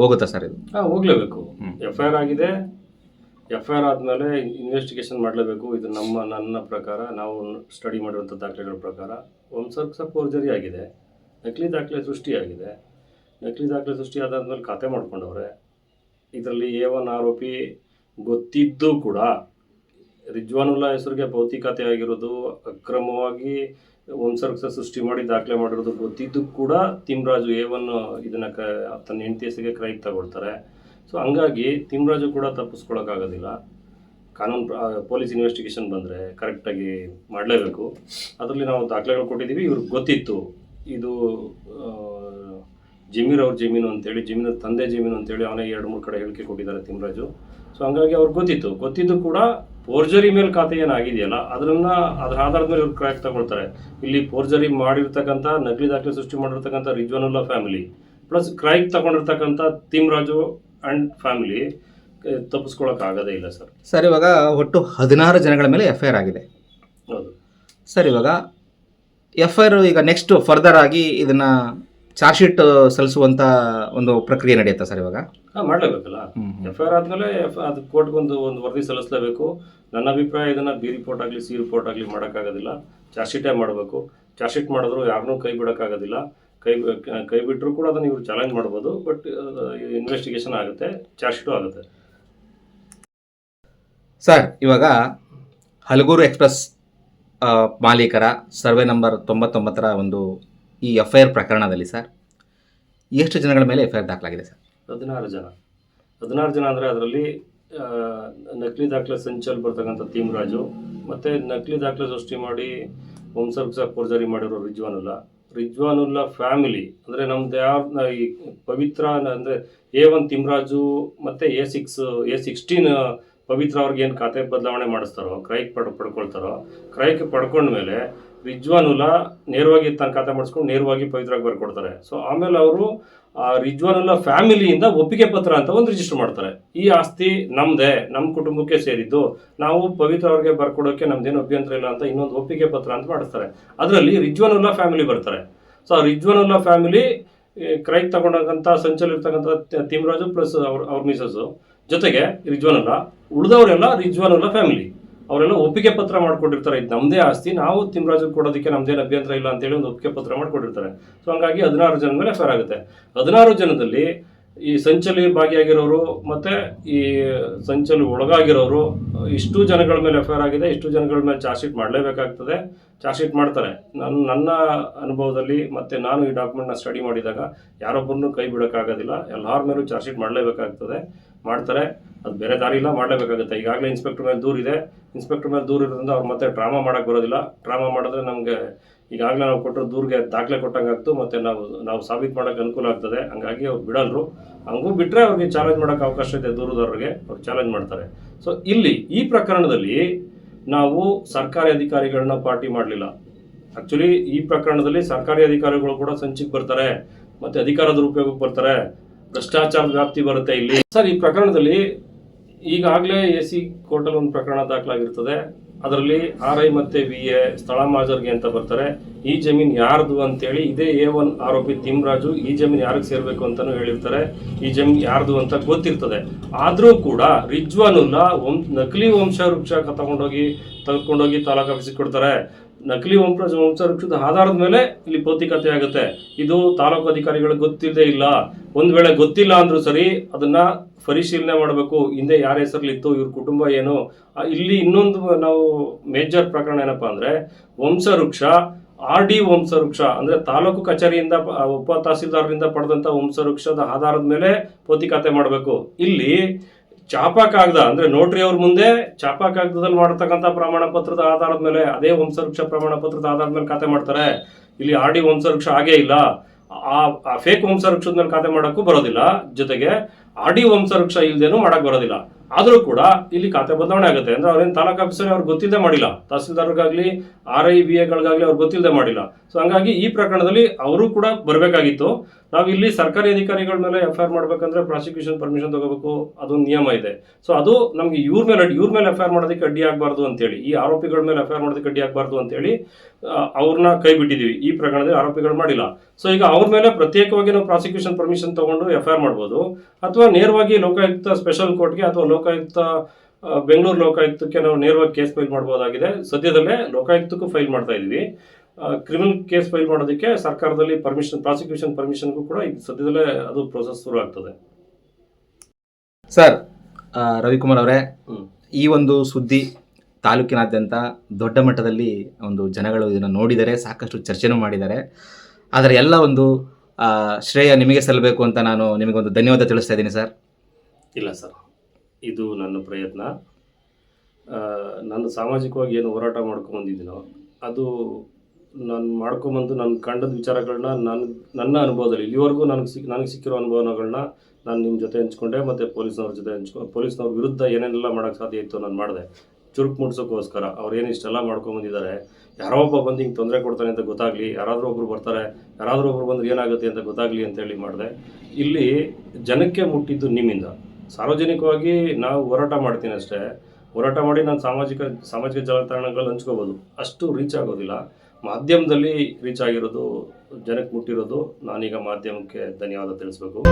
ಹೋಗುತ್ತಾ ಸರ್ ಇದು? ಹಾಂ ಹೋಗ್ಲೇಬೇಕು. ಎಫ್ ಐ ಆರ್ ಆಗಿದೆ. ಎಫ್ ಐ ಆರ್ ಆದಮೇಲೆ ಇನ್ವೆಸ್ಟಿಗೇಷನ್ ಮಾಡಲೇಬೇಕು. ಇದು ನಮ್ಮ, ನನ್ನ ಪ್ರಕಾರ, ನಾವು ಸ್ಟಡಿ ಮಾಡಿರುವಂಥ ದಾಖಲೆಗಳ ಪ್ರಕಾರ. ಒಂದು ಸ್ವಲ್ಪ ಫೋರ್ಜರಿ ಆಗಿದೆ. ನಕಲಿ ದಾಖಲೆ ಸೃಷ್ಟಿಯಾಗಿದೆ. ನಕಲಿ ದಾಖಲೆ ಸೃಷ್ಟಿ ಆದಾದ್ಮೇಲೆ ಖಾತೆ ಮಾಡ್ಕೊಂಡವ್ರೆ. ಇದರಲ್ಲಿ ಎ ಒನ್ ಆರೋಪಿ ಗೊತ್ತಿದ್ದು ಕೂಡ ರಿಜ್ವಾನುಲ್ಲಾ ಹೆಸರಿಗೆ ಭೌತಿಕತೆ ಆಗಿರೋದು, ಅಕ್ರಮವಾಗಿ ವಂಶರ್ಕ್ಸ ಸೃಷ್ಟಿ ಮಾಡಿ ದಾಖಲೆ ಮಾಡಿರೋದು ಗೊತ್ತಿದ್ದು ಕೂಡ ತಿಮ್ರಾಜು ಎ ಒನ್ ಇದನ್ನು ಕ, ತನ್ನ ಹೆಂಡತಿ ಹೆಸರಿಗೆ ಕ್ರೈಗೆ ತಗೊಳ್ತಾರೆ. ಸೊ ಹಂಗಾಗಿ ತಿಮ್ರಾಜು ಕೂಡ ತಪ್ಪಿಸ್ಕೊಳಕ್ಕಾಗೋದಿಲ್ಲ. ಕಾನೂನು ಪೊಲೀಸ್ ಇನ್ವೆಸ್ಟಿಗೇಷನ್ ಬಂದರೆ ಕರೆಕ್ಟಾಗಿ ಮಾಡಲೇಬೇಕು. ಅದರಲ್ಲಿ ನಾವು ದಾಖಲೆಗಳು ಕೊಟ್ಟಿದ್ದೀವಿ. ಇವ್ರಿಗೆ ಗೊತ್ತಿತ್ತು. ಇದು ಜಮೀರ್ ಅವ್ರ ಜಮೀನು ಅಂತೇಳಿ ಜಮೀನ ತಂದೆ ಜಮೀನು ಅಂತೇಳಿ ಅವನೇ ಎರಡು ಮೂರು ಕಡೆ ಹೇಳಿಕೆ ಕೊಟ್ಟಿದ್ದಾರೆ ತಿಮ್ರಾಜು. ಸೊ ಹಂಗಾಗಿ ಅವ್ರಿಗೆ ಗೊತ್ತಿತ್ತು. ಗೊತ್ತಿದ್ದು ಕೂಡ ಫೋರ್ಜರಿ ಮೇಲೆ ಖಾತೆ ಏನಾಗಿದೆಯಲ್ಲ, ಅದನ್ನ, ಅದ್ರ ಆಧಾರದ ಮೇಲೆ ಇವ್ರು ಕ್ರ್ಯಾಕ್ ತಗೊಳ್ತಾರೆ. ಇಲ್ಲಿ ಫೋರ್ಜರಿ ಮಾಡಿರ್ತಕ್ಕಂಥ, ನಕಲಿ ದಾಖಲೆ ಸೃಷ್ಟಿ ಮಾಡಿರ್ತಕ್ಕಂಥ ರಿಜ್ವಾನುಲ್ಲಾ ಫ್ಯಾಮಿಲಿ, ಪ್ಲಸ್ ಕ್ರೈಕ್ ತಗೊಂಡಿರ್ತಕ್ಕಂಥ ತಿಮ್ರಾಜು ಅಂಡ್ ಫ್ಯಾಮಿಲಿ ತಪ್ಪಿಸ್ಕೊಳಕ್ ಆಗೋದೇ ಇಲ್ಲ ಸರ್. ಸರ್ ಇವಾಗ ಒಟ್ಟು ಹದಿನಾರು ಜನಗಳ ಮೇಲೆ ಎಫ್ ಐ ಆರ್ ಆಗಿದೆ. ಹೌದು. ಸರ್ ಇವಾಗ ಎಫ್ ಐ ಆರ್ ಈಗ ನೆಕ್ಸ್ಟ್ ಫರ್ದರ್ ಆಗಿ ಇದನ್ನು ಚಾರ್ಜ್ ಶೀಟ್ ಸಲ್ಲಿಸುವಂಥ ಒಂದು ಪ್ರಕ್ರಿಯೆ ನಡೆಯುತ್ತಾ ಸರ್ ಇವಾಗ? ಹಾಂ ಮಾಡಲೇಬೇಕಲ್ಲ. ಎಫ್ ಐ ಆರ್ ಆದಮೇಲೆ ಎಫ್ ಅದು ಕೋರ್ಟ್ಗೊಂದು ಒಂದು ವರದಿ ಸಲ್ಲಿಸಲೇಬೇಕು. ನನ್ನ ಅಭಿಪ್ರಾಯ ಇದನ್ನು ಬಿ ರಿಪೋರ್ಟ್ ಆಗಲಿ ಸಿ ರಿಪೋರ್ಟ್ ಆಗಲಿ ಮಾಡೋಕ್ಕಾಗೋದಿಲ್ಲ. ಚಾರ್ಜ್ ಶೀಟೇ ಮಾಡಬೇಕು. ಚಾರ್ಜ್ ಶೀಟ್ ಮಾಡಿದ್ರು ಯಾರನ್ನೂ ಕೈ ಬಿಡೋಕ್ಕಾಗೋದಿಲ್ಲ. ಕೈ ಕೈ ಬಿಟ್ಟರು ಕೂಡ ಅದನ್ನು ಇವರು ಚಾಲೆಂಜ್ ಮಾಡ್ಬೋದು ಬಟ್ ಇನ್ವೆಸ್ಟಿಗೇಷನ್ ಆಗುತ್ತೆ ಚಾರ್ಜ್ ಶೀಟು ಆಗುತ್ತೆ. ಸರ್ ಇವಾಗ ಹಲಗೂರು ಎಕ್ಸ್ಪ್ರೆಸ್ ಮಾಲೀಕರ ಸರ್ವೆ ನಂಬರ್ ತೊಂಬತ್ತೊಂಬತ್ತರ ಒಂದು ಈ ಎಫ್ ಐ ಆರ್ ಪ್ರಕರಣದಲ್ಲಿ ಸರ್ ಎಷ್ಟು ಜನಗಳ ಮೇಲೆ ಎಫ್ ಐ ಆರ್ ದಾಖಲಾಗಿದೆ ಸರ್? ಹದಿನಾರು ಜನ. ಹದಿನಾರು ಜನ ಅಂದರೆ ಅದರಲ್ಲಿ ನಕಲಿ ದಾಖಲೆ ಸಂಚಲ್ ಬರ್ತಕ್ಕಂಥ ರಾಜು ಮತ್ತು ನಕಲಿ ದಾಖಲೆ ಸೃಷ್ಟಿ ಮಾಡಿ ವಂಶರ್ಸ ಫೋರ್ಜರಿ ಮಾಡಿರೋ ರಿಜ್ವಾನುಲ್ಲ ರಿಜ್ವಾನುಲ್ಲಾ ಫ್ಯಾಮಿಲಿ ಅಂದರೆ ನಮ್ದು ಯಾವ ಈ ಪವಿತ್ರ ಅಂದರೆ ಎ ಒನ್ ತಿಮ್ರಾಜು ಮತ್ತು A six, A sixteen Pavithra ಅವ್ರಿಗೆ ಏನು ಖಾತೆ ಬದಲಾವಣೆ ಮಾಡಿಸ್ತಾರೋ, ಕ್ರೈಕ್ ಪಡ್, ಪಡ್ಕೊಳ್ತಾರೋ, ಕ್ರೈಕ್ ಪಡ್ಕೊಂಡ್ಮೇಲೆ ರಿಜ್ವಾನುಲ್ಲಾ ನೇರವಾಗಿ ತನ್ನ ಖಾತೆ ಮಾಡಿಸ್ಕೊಂಡು ನೇರವಾಗಿ ಪವಿತ್ರವಾಗಿ ಬರ್ಕೊಡ್ತಾರೆ. ಸೊ ಆಮೇಲೆ ಅವರು ಆ ರಿಜ್ವಾನುಲ್ಲ ಫ್ಯಾಮಿಲಿಯಿಂದ ಒಪ್ಪಿಗೆ ಪತ್ರ ಅಂತ ಒಂದು ರಿಜಿಸ್ಟರ್ ಮಾಡ್ತಾರೆ. ಈ ಆಸ್ತಿ ನಮ್ಮದೇ ನಮ್ಮ ಕುಟುಂಬಕ್ಕೆ ಸೇರಿದ್ದು, ನಾವು ಪವಿತ್ರ ಅವ್ರಿಗೆ ಬರ್ಕೊಡೋಕೆ ನಮ್ದೇನು ಅಭ್ಯಂತರ ಇಲ್ಲ ಅಂತ ಇನ್ನೊಂದು ಒಪ್ಪಿಗೆ ಪತ್ರ ಅಂತ ಮಾಡಿಸ್ತಾರೆ. ಅದರಲ್ಲಿ ರಿಜ್ವಾನುಲ್ಲಾ ಫ್ಯಾಮಿಲಿ ಬರ್ತಾರೆ. ಸೊ ಆ ಫ್ಯಾಮಿಲಿ ಕ್ರೈಕ್ ತಗೊಂಡಂತ ಸಂಚಲಿರ್ತಕ್ಕಂಥ ತಿಮ್ರಾಜು ಪ್ಲಸ್ ಅವ್ರ ಅವ್ರ ಮಿಸಸ್ಸು ಜೊತೆಗೆ ರಿಜ್ವಾನುಲ್ಲಾ ಉಳಿದವರೆಲ್ಲ ರಿಜ್ವಾನುಲ್ಲಾ ಫ್ಯಾಮಿಲಿ. ಅವರೆಲ್ಲ ಒಪ್ಪಿಗೆ ಪತ್ರ ಮಾಡ್ಕೊಂಡಿರ್ತಾರೆ. ಇದು ನಮ್ಮದೇ ಆಸ್ತಿ. ನಾವು ತಿಮ್ರಾಜು ಕೊಡೋದಕ್ಕೆ ನಮ್ದೇನು ಅಭ್ಯಂತರ ಇಲ್ಲ ಅಂತೇಳಿ ಒಂದು ಒಪ್ಪಿಗೆ ಪತ್ರ ಮಾಡ್ಕೊಂಡಿರ್ತಾರೆ. ಸೊ ಹಂಗಾಗಿ ಹದಿನಾರು ಜನ ಮೇಲೆ ಎಫ್ಐಆರ್ ಆಗುತ್ತೆ. ಹದಿನಾರು ಜನದಲ್ಲಿ ಈ ಸಂಚಲಿ ಭಾಗಿಯಾಗಿರೋರು ಮತ್ತೆ ಈ ಸಂಚಲಿ ಒಳಗಾಗಿರೋರು ಇಷ್ಟು ಜನಗಳ ಮೇಲೆ ಎಫ್ಐಆರ್ ಆಗಿದೆ. ಇಷ್ಟು ಜನಗಳ ಮೇಲೆ ಚಾರ್ಜ್ ಶೀಟ್ ಮಾಡಲೇಬೇಕಾಗ್ತದೆ. ಚಾರ್ಜ್ ಶೀಟ್ ಮಾಡ್ತಾರೆ. ನನ್ನ ನನ್ನ ಅನುಭವದಲ್ಲಿ ಮತ್ತೆ ನಾನು ಈ ಡಾಕ್ಯುಮೆಂಟ್ನ ಸ್ಟಡಿ ಮಾಡಿದಾಗ ಯಾರೊಬ್ಬರನ್ನು ಕೈ ಬಿಡೋಕ್ಕಾಗೋದಿಲ್ಲ. ಎಲ್ಲರ ಮೇಲೂ ಚಾರ್ಜ್ ಶೀಟ್ ಮಾಡಲೇಬೇಕಾಗ್ತದೆ. ಮಾಡ್ತಾರೆ. ಅದು ಬೇರೆ ದಾರಿ ಇಲ್ಲ, ಮಾಡಲೇಬೇಕಾಗುತ್ತೆ. ಈಗಾಗಲೇ ಇನ್ಸ್ಪೆಕ್ಟರ್ ಮೇಲೆ ದೂರ ಇದೆ. ಇನ್ಸ್ಪೆಕ್ಟರ್ ಮೇಲೆ ದೂರ ಇರೋದ್ರಿಂದ ಅವ್ರು ಮತ್ತೆ ಡ್ರಾಮಾ ಮಾಡೋಕ್ಕೆ ಬರೋದಿಲ್ಲ. ಡ್ರಾಮಾ ಮಾಡಿದ್ರೆ ನಮಗೆ ಈಗಾಗಲೇ ನಾವು ಕೊಟ್ಟರು ದೂರಿಗೆ ದಾಖಲೆ ಕೊಟ್ಟಂಗೆ ಆಗ್ತು, ಮತ್ತು ನಾವು ನಾವು ಸಾಬೀತು ಮಾಡೋಕ್ಕೆ ಅನುಕೂಲ ಆಗ್ತದೆ. ಹಂಗಾಗಿ ಅವ್ರು ಬಿಡಲ್ರು. ಹಂಗೂ ಬಿಟ್ಟರೆ ಅವ್ರಿಗೆ ಚಾಲೆಂಜ್ ಮಾಡೋಕ್ಕೆ ಅವಕಾಶ ಇದೆ ದೂರದವ್ರಿಗೆ. ಅವ್ರು ಚಾಲೆಂಜ್ ಮಾಡ್ತಾರೆ. ಸೊ ಇಲ್ಲಿ ಈ ಪ್ರಕರಣದಲ್ಲಿ ನಾವು ಸರ್ಕಾರಿ ಅಧಿಕಾರಿಗಳನ್ನ ಪಾರ್ಟಿ ಮಾಡಲಿಲ್ಲ. ಆ್ಯಕ್ಚುಲಿ ಈ ಪ್ರಕರಣದಲ್ಲಿ ಸರ್ಕಾರಿ ಅಧಿಕಾರಿಗಳು ಕೂಡ ಸಂಚಿಗೆ ಬರ್ತಾರೆ. ಮತ್ತು ಅಧಿಕಾರ ದುರುಪಯೋಗಕ್ಕೆ ಬರ್ತಾರೆ. ಭ್ರಷ್ಟಾಚಾರ ವ್ಯಾಪ್ತಿ ಬರುತ್ತೆ ಇಲ್ಲಿ. ಸರ್, ಈ ಪ್ರಕರಣದಲ್ಲಿ ಈಗಾಗಲೇ ಎ ಸಿ ಕೋರ್ಟಲ್ಲಿ ಒಂದು ಪ್ರಕರಣ ದಾಖಲಾಗಿರ್ತದೆ. ಅದರಲ್ಲಿ ಆರ್ ಐ ಮತ್ತೆ ವಿ ಎ ಸ್ಥಳ ಮಾಜರ್ಗೆ ಅಂತ ಬರ್ತಾರೆ. ಈ ಜಮೀನ್ ಯಾರ್ದು ಅಂತೇಳಿ ಇದೇ ಎ ಒನ್ ಆರೋಪಿ ತಿಮ್ರಾಜು ಈ ಜಮೀನ್ ಯಾರಿಗೆ ಸೇರ್ಬೇಕು ಅಂತಾನು ಹೇಳಿರ್ತಾರೆ. ಈ ಜಮೀನ್ ಯಾರ್ದು ಅಂತ ಗೊತ್ತಿರ್ತದೆ. ಆದರೂ ಕೂಡ ರಿಜ್ವಾನುಲ್ಲಾ ವಂಶ ನಕಲಿ ವಂಶ ವೃಕ್ಷ ತಗೊಂಡೋಗಿ ತಗೊಂಡೋಗಿ ತಾಲೂಕು ಆಫೀಸಿಗೆ ಕೊಡ್ತಾರೆ. ನಕಲಿ ವಂಶ ವಂಶ ವೃಕ್ಷದ ಆಧಾರದ ಮೇಲೆ ಇಲ್ಲಿ ಪೌತಿಕತೆ ಆಗುತ್ತೆ. ಇದು ತಾಲೂಕು ಅಧಿಕಾರಿಗಳಿಗೆ ಗೊತ್ತಿಲ್ಲದೆ ಇಲ್ಲ. ಒಂದು ವೇಳೆ ಗೊತ್ತಿಲ್ಲ ಅಂದ್ರೂ ಸರಿ, ಅದನ್ನ ಪರಿಶೀಲನೆ ಮಾಡಬೇಕು. ಹಿಂದೆ ಯಾರ ಹೆಸರಲ್ಲಿತ್ತು, ಇವ್ರ ಕುಟುಂಬ ಏನು? ಇಲ್ಲಿ ಇನ್ನೊಂದು ನಾವು ಮೇಜರ್ ಪ್ರಕರಣ ಏನಪ್ಪಾ ಅಂದ್ರೆ, ವಂಶವೃಕ್ಷ, ಆರ್ ಡಿ ವಂಶವೃಕ್ಷ, ಅಂದ್ರೆ ತಾಲೂಕು ಕಚೇರಿಯಿಂದ ಉಪ ತಹಸೀಲ್ದಾರರಿಂದ ಪಡೆದಂತ ವಂಶವೃಕ್ಷದ ಆಧಾರದ ಮೇಲೆ ಪೋತಿಕತೆ ಮಾಡಬೇಕು. ಇಲ್ಲಿ ಚಾಪಾ ಕಾಗದ ಅಂದ್ರೆ ನೋಟ್ರಿ ಅವ್ರ ಮುಂದೆ ಚಾಪಾ ಮಾಡತಕ್ಕಂತ ಪ್ರಮಾಣ ಪತ್ರದ ಆಧಾರದ ಮೇಲೆ, ಅದೇ ವಂಶವೃಕ್ಷ ಪ್ರಮಾಣ ಪತ್ರದ ಆಧಾರದ ಮೇಲೆ ಖಾತೆ ಮಾಡ್ತಾರೆ. ಇಲ್ಲಿ ಆರ್ ಡಿ ವಂಶವೃಕ್ಷ ಆಗೇ ಇಲ್ಲ. ಆ ಫೇಕ್ ವಂಶವೃಕ್ಷದ ಮೇಲೆ ಖಾತೆ ಮಾಡೋಕ್ಕೂ ಬರೋದಿಲ್ಲ. ಜೊತೆಗೆ ಆರ್ ಡಿ ವಂಶವೃಕ್ಷ ಇಲ್ದೇನು ಮಾಡಕ್ ಬರೋದಿಲ್ಲ. ಆದರೂ ಕೂಡ ಇಲ್ಲಿ ಖಾತೆ ಬದಲಾವಣೆ ಆಗುತ್ತೆ. ಅಂದ್ರೆ ಅವ್ರೇನು ತಾಲೂಕು ಆಫೀಸರ್ ಅವ್ರು ಗೊತ್ತಿಲ್ಲದೆ ಮಾಡಿಲ್ಲ. ತಹಸೀಲ್ದಾರ್ಗಾಗ್ಲಿ, ಆರ್ ಐ ಬಿ ಎಗಳಿಗಾಗ್ಲಿ ಅವ್ರು ಗೊತ್ತಿಲ್ಲದೆ ಮಾಡಿಲ್ಲ. ಸೊ ಹಂಗಾಗಿ ಈ ಪ್ರಕರಣದಲ್ಲಿ ಅವರು ಕೂಡ ಬರಬೇಕಾಗಿತ್ತು. ನಾವು ಇಲ್ಲಿ ಸರ್ಕಾರಿ ಅಧಿಕಾರಿಗಳ ಮೇಲೆ ಎಫ್ ಐ ಆರ್ ಮಾಡ್ಬೇಕಂದ್ರೆ ಪ್ರಾಸಿಕ್ಯೂಷನ್ ಪರ್ಮಿಷನ್ ತಗೋಬೇಕು. ಅದೊಂದು ನಿಯಮ ಇದೆ. ಸೊ ಅದು ನಮಗೆ ಇವ್ರ ಮೇಲೆ ಇವ್ರ ಮೇಲೆ ಎಫ್ ಐ ಆರ್ ಮಾಡೋದಕ್ಕೆ ಅಡ್ಡಿ ಆಗಬಾರ್ದು ಅಂತೇಳಿ, ಈ ಆರೋಪಿಗಳ ಮೇಲೆ ಎಫ್ ಐ ಮಾಡೋದಕ್ಕೆ ಅಡ್ಡಿ ಆಗಬಾರ್ದು ಅಂತೇಳಿ ಅವ್ರನ್ನ ಕೈ ಬಿಟ್ಟಿದ್ದೀವಿ ಈ ಪ್ರಕರಣದಲ್ಲಿ ಆರೋಪಿಗಳು ಮಾಡಿಲ್ಲ. ಸೊ ಈಗ ಅವ್ರ ಮೇಲೆ ಪ್ರತ್ಯೇಕವಾಗಿ ನಾವು ಪ್ರಾಸಿಕ್ಯೂಷನ್ ಪರ್ಮಿಷನ್ ತಗೊಂಡು ಎಫ್ ಐ ಆರ್ ಮಾಡ್ಬೋದು, ಅಥವಾ ನೇರವಾಗಿ ಲೋಕಾಯುಕ್ತ ಸ್ಪೆಷಲ್ ಕೋರ್ಟ್ಗೆ ಅಥವಾ ಲೋಕಾಯುಕ್ತ ಬೆಂಗಳೂರು ಲೋಕಾಯುಕ್ತಕ್ಕೆ ನಾವು ನೇರವಾಗಿ ಕೇಸ್ ಫೈಲ್ ಮಾಡ್ಬೋದಾಗಿದೆ. ಸದ್ಯದಲ್ಲೇ ಲೋಕಾಯುಕ್ತಕ್ಕೂ ಫೈಲ್ ಮಾಡ್ತಾ ಇದೀವಿ. ಕ್ರಿಮಿನಲ್ ಕೇಸ್ ಫೈಲ್ ಮಾಡೋದಕ್ಕೆ ಸರ್ಕಾರದಲ್ಲಿ ಪರ್ಮಿಷನ್ ಪ್ರಾಸಿಕ್ಯೂಷನ್ ಪರ್ಮಿಷನ್ಗೂ ಕೂಡ ಈಗ ಸದ್ಯದಲ್ಲೇ ಅದು ಪ್ರೊಸೆಸ್ ಶುರು ಆಗ್ತದೆ. ಸರ್ ರವಿಕುಮಾರ್ ಅವರೇ ಈ ಒಂದು ಸುದ್ದಿ ತಾಲೂಕಿನಾದ್ಯಂತ ದೊಡ್ಡ ಮಟ್ಟದಲ್ಲಿ ಒಂದು ಜನಗಳು ಇದನ್ನು ನೋಡಿದರೆ ಸಾಕಷ್ಟು ಚರ್ಚೆನೂ ಮಾಡಿದ್ದಾರೆ. ಆದರೆ ಎಲ್ಲ ಒಂದು ಶ್ರೇಯ ನಿಮಗೆ ಸಲ್ಲಬೇಕು ಅಂತ ನಾನು ನಿಮಗೊಂದು ಧನ್ಯವಾದ ತಿಳಿಸ್ತಾ ಇದ್ದೀನಿ ಸರ್ ಇಲ್ಲ ಸರ್ ಇದು ನನ್ನ ಪ್ರಯತ್ನ. ನಾನು ಸಾಮಾಜಿಕವಾಗಿ ಏನು ಹೋರಾಟ ಮಾಡ್ಕೊಂಬಂದಿದ್ದೀನೋ ಅದು ನಾನು ಮಾಡ್ಕೊಂಬಂದು ನನ್ನ ಕಂಡದ ವಿಚಾರಗಳನ್ನ ನನ್ನ ನನ್ನ ಅನುಭವದಲ್ಲಿ, ಇಲ್ಲಿವರೆಗೂ ನನಗೆ ಸಿಕ್, ನನಗೆ ಸಿಕ್ಕಿರೋ ಅನುಭವಗಳನ್ನ ನಾನು ನಿಮ್ಮ ಜೊತೆ ಹಂಚ್ಕೊಂಡೆ ಮತ್ತು ಪೊಲೀಸ್ನವ್ರ ಜೊತೆ ಹಂಚ್ಕೊ, ಪೊಲೀಸ್ನವ್ರ ವಿರುದ್ಧ ಏನೇನೆಲ್ಲ ಮಾಡೋಕ್ಕೆ ಸಾಧ್ಯ ಇತ್ತು ನಾನು ಮಾಡಿದೆ. ಚುರುಕು ಮುಡ್ಸೋಕ್ಕೋಸ್ಕರ ಅವ್ರು ಏನು ಇಷ್ಟೆಲ್ಲ ಮಾಡ್ಕೊಂಬಂದಿದ್ದಾರೆ, ಯಾರೋ ಒಬ್ಬ ಬಂದು ಹಿಂಗೆ ತೊಂದರೆ ಕೊಡ್ತಾನೆ ಅಂತ ಗೊತ್ತಾಗಲಿ, ಯಾರಾದರೂ ಒಬ್ಬರು ಬರ್ತಾರೆ, ಯಾರಾದರೂ ಒಬ್ಬರು ಬಂದ್ರೆ ಏನಾಗುತ್ತೆ ಅಂತ ಗೊತ್ತಾಗಲಿ ಅಂತೇಳಿ ಮಾಡಿದೆ. ಇಲ್ಲಿ ಜನಕ್ಕೆ ಮುಟ್ಟಿದ್ದು ನಿಮ್ಮಿಂದ. ಸಾರ್ವಜನಿಕವಾಗಿ ನಾವು ಹೋರಾಟ ಮಾಡ್ತೀನಿ ಅಷ್ಟೇ. ಹೋರಾಟ ಮಾಡಿ ನಾನು ಸಾಮಾಜಿಕ ಸಾಮಾಜಿಕ ಜಾಲತಾಣಗಳಲ್ಲಿ ಹಂಚ್ಕೋಬೋದು. ಅಷ್ಟು ರೀಚ್ ಆಗೋದಿಲ್ಲ. ಮಾಧ್ಯಮದಲ್ಲಿ ರೀಚ್ ಆಗಿರೋದು ಜನಕ್ಕೆ ಮುಟ್ಟಿರೋದು ನಾನೀಗ ಮಾಧ್ಯಮಕ್ಕೆ ಧನ್ಯವಾದ ತಿಳಿಸ್ಬೇಕು.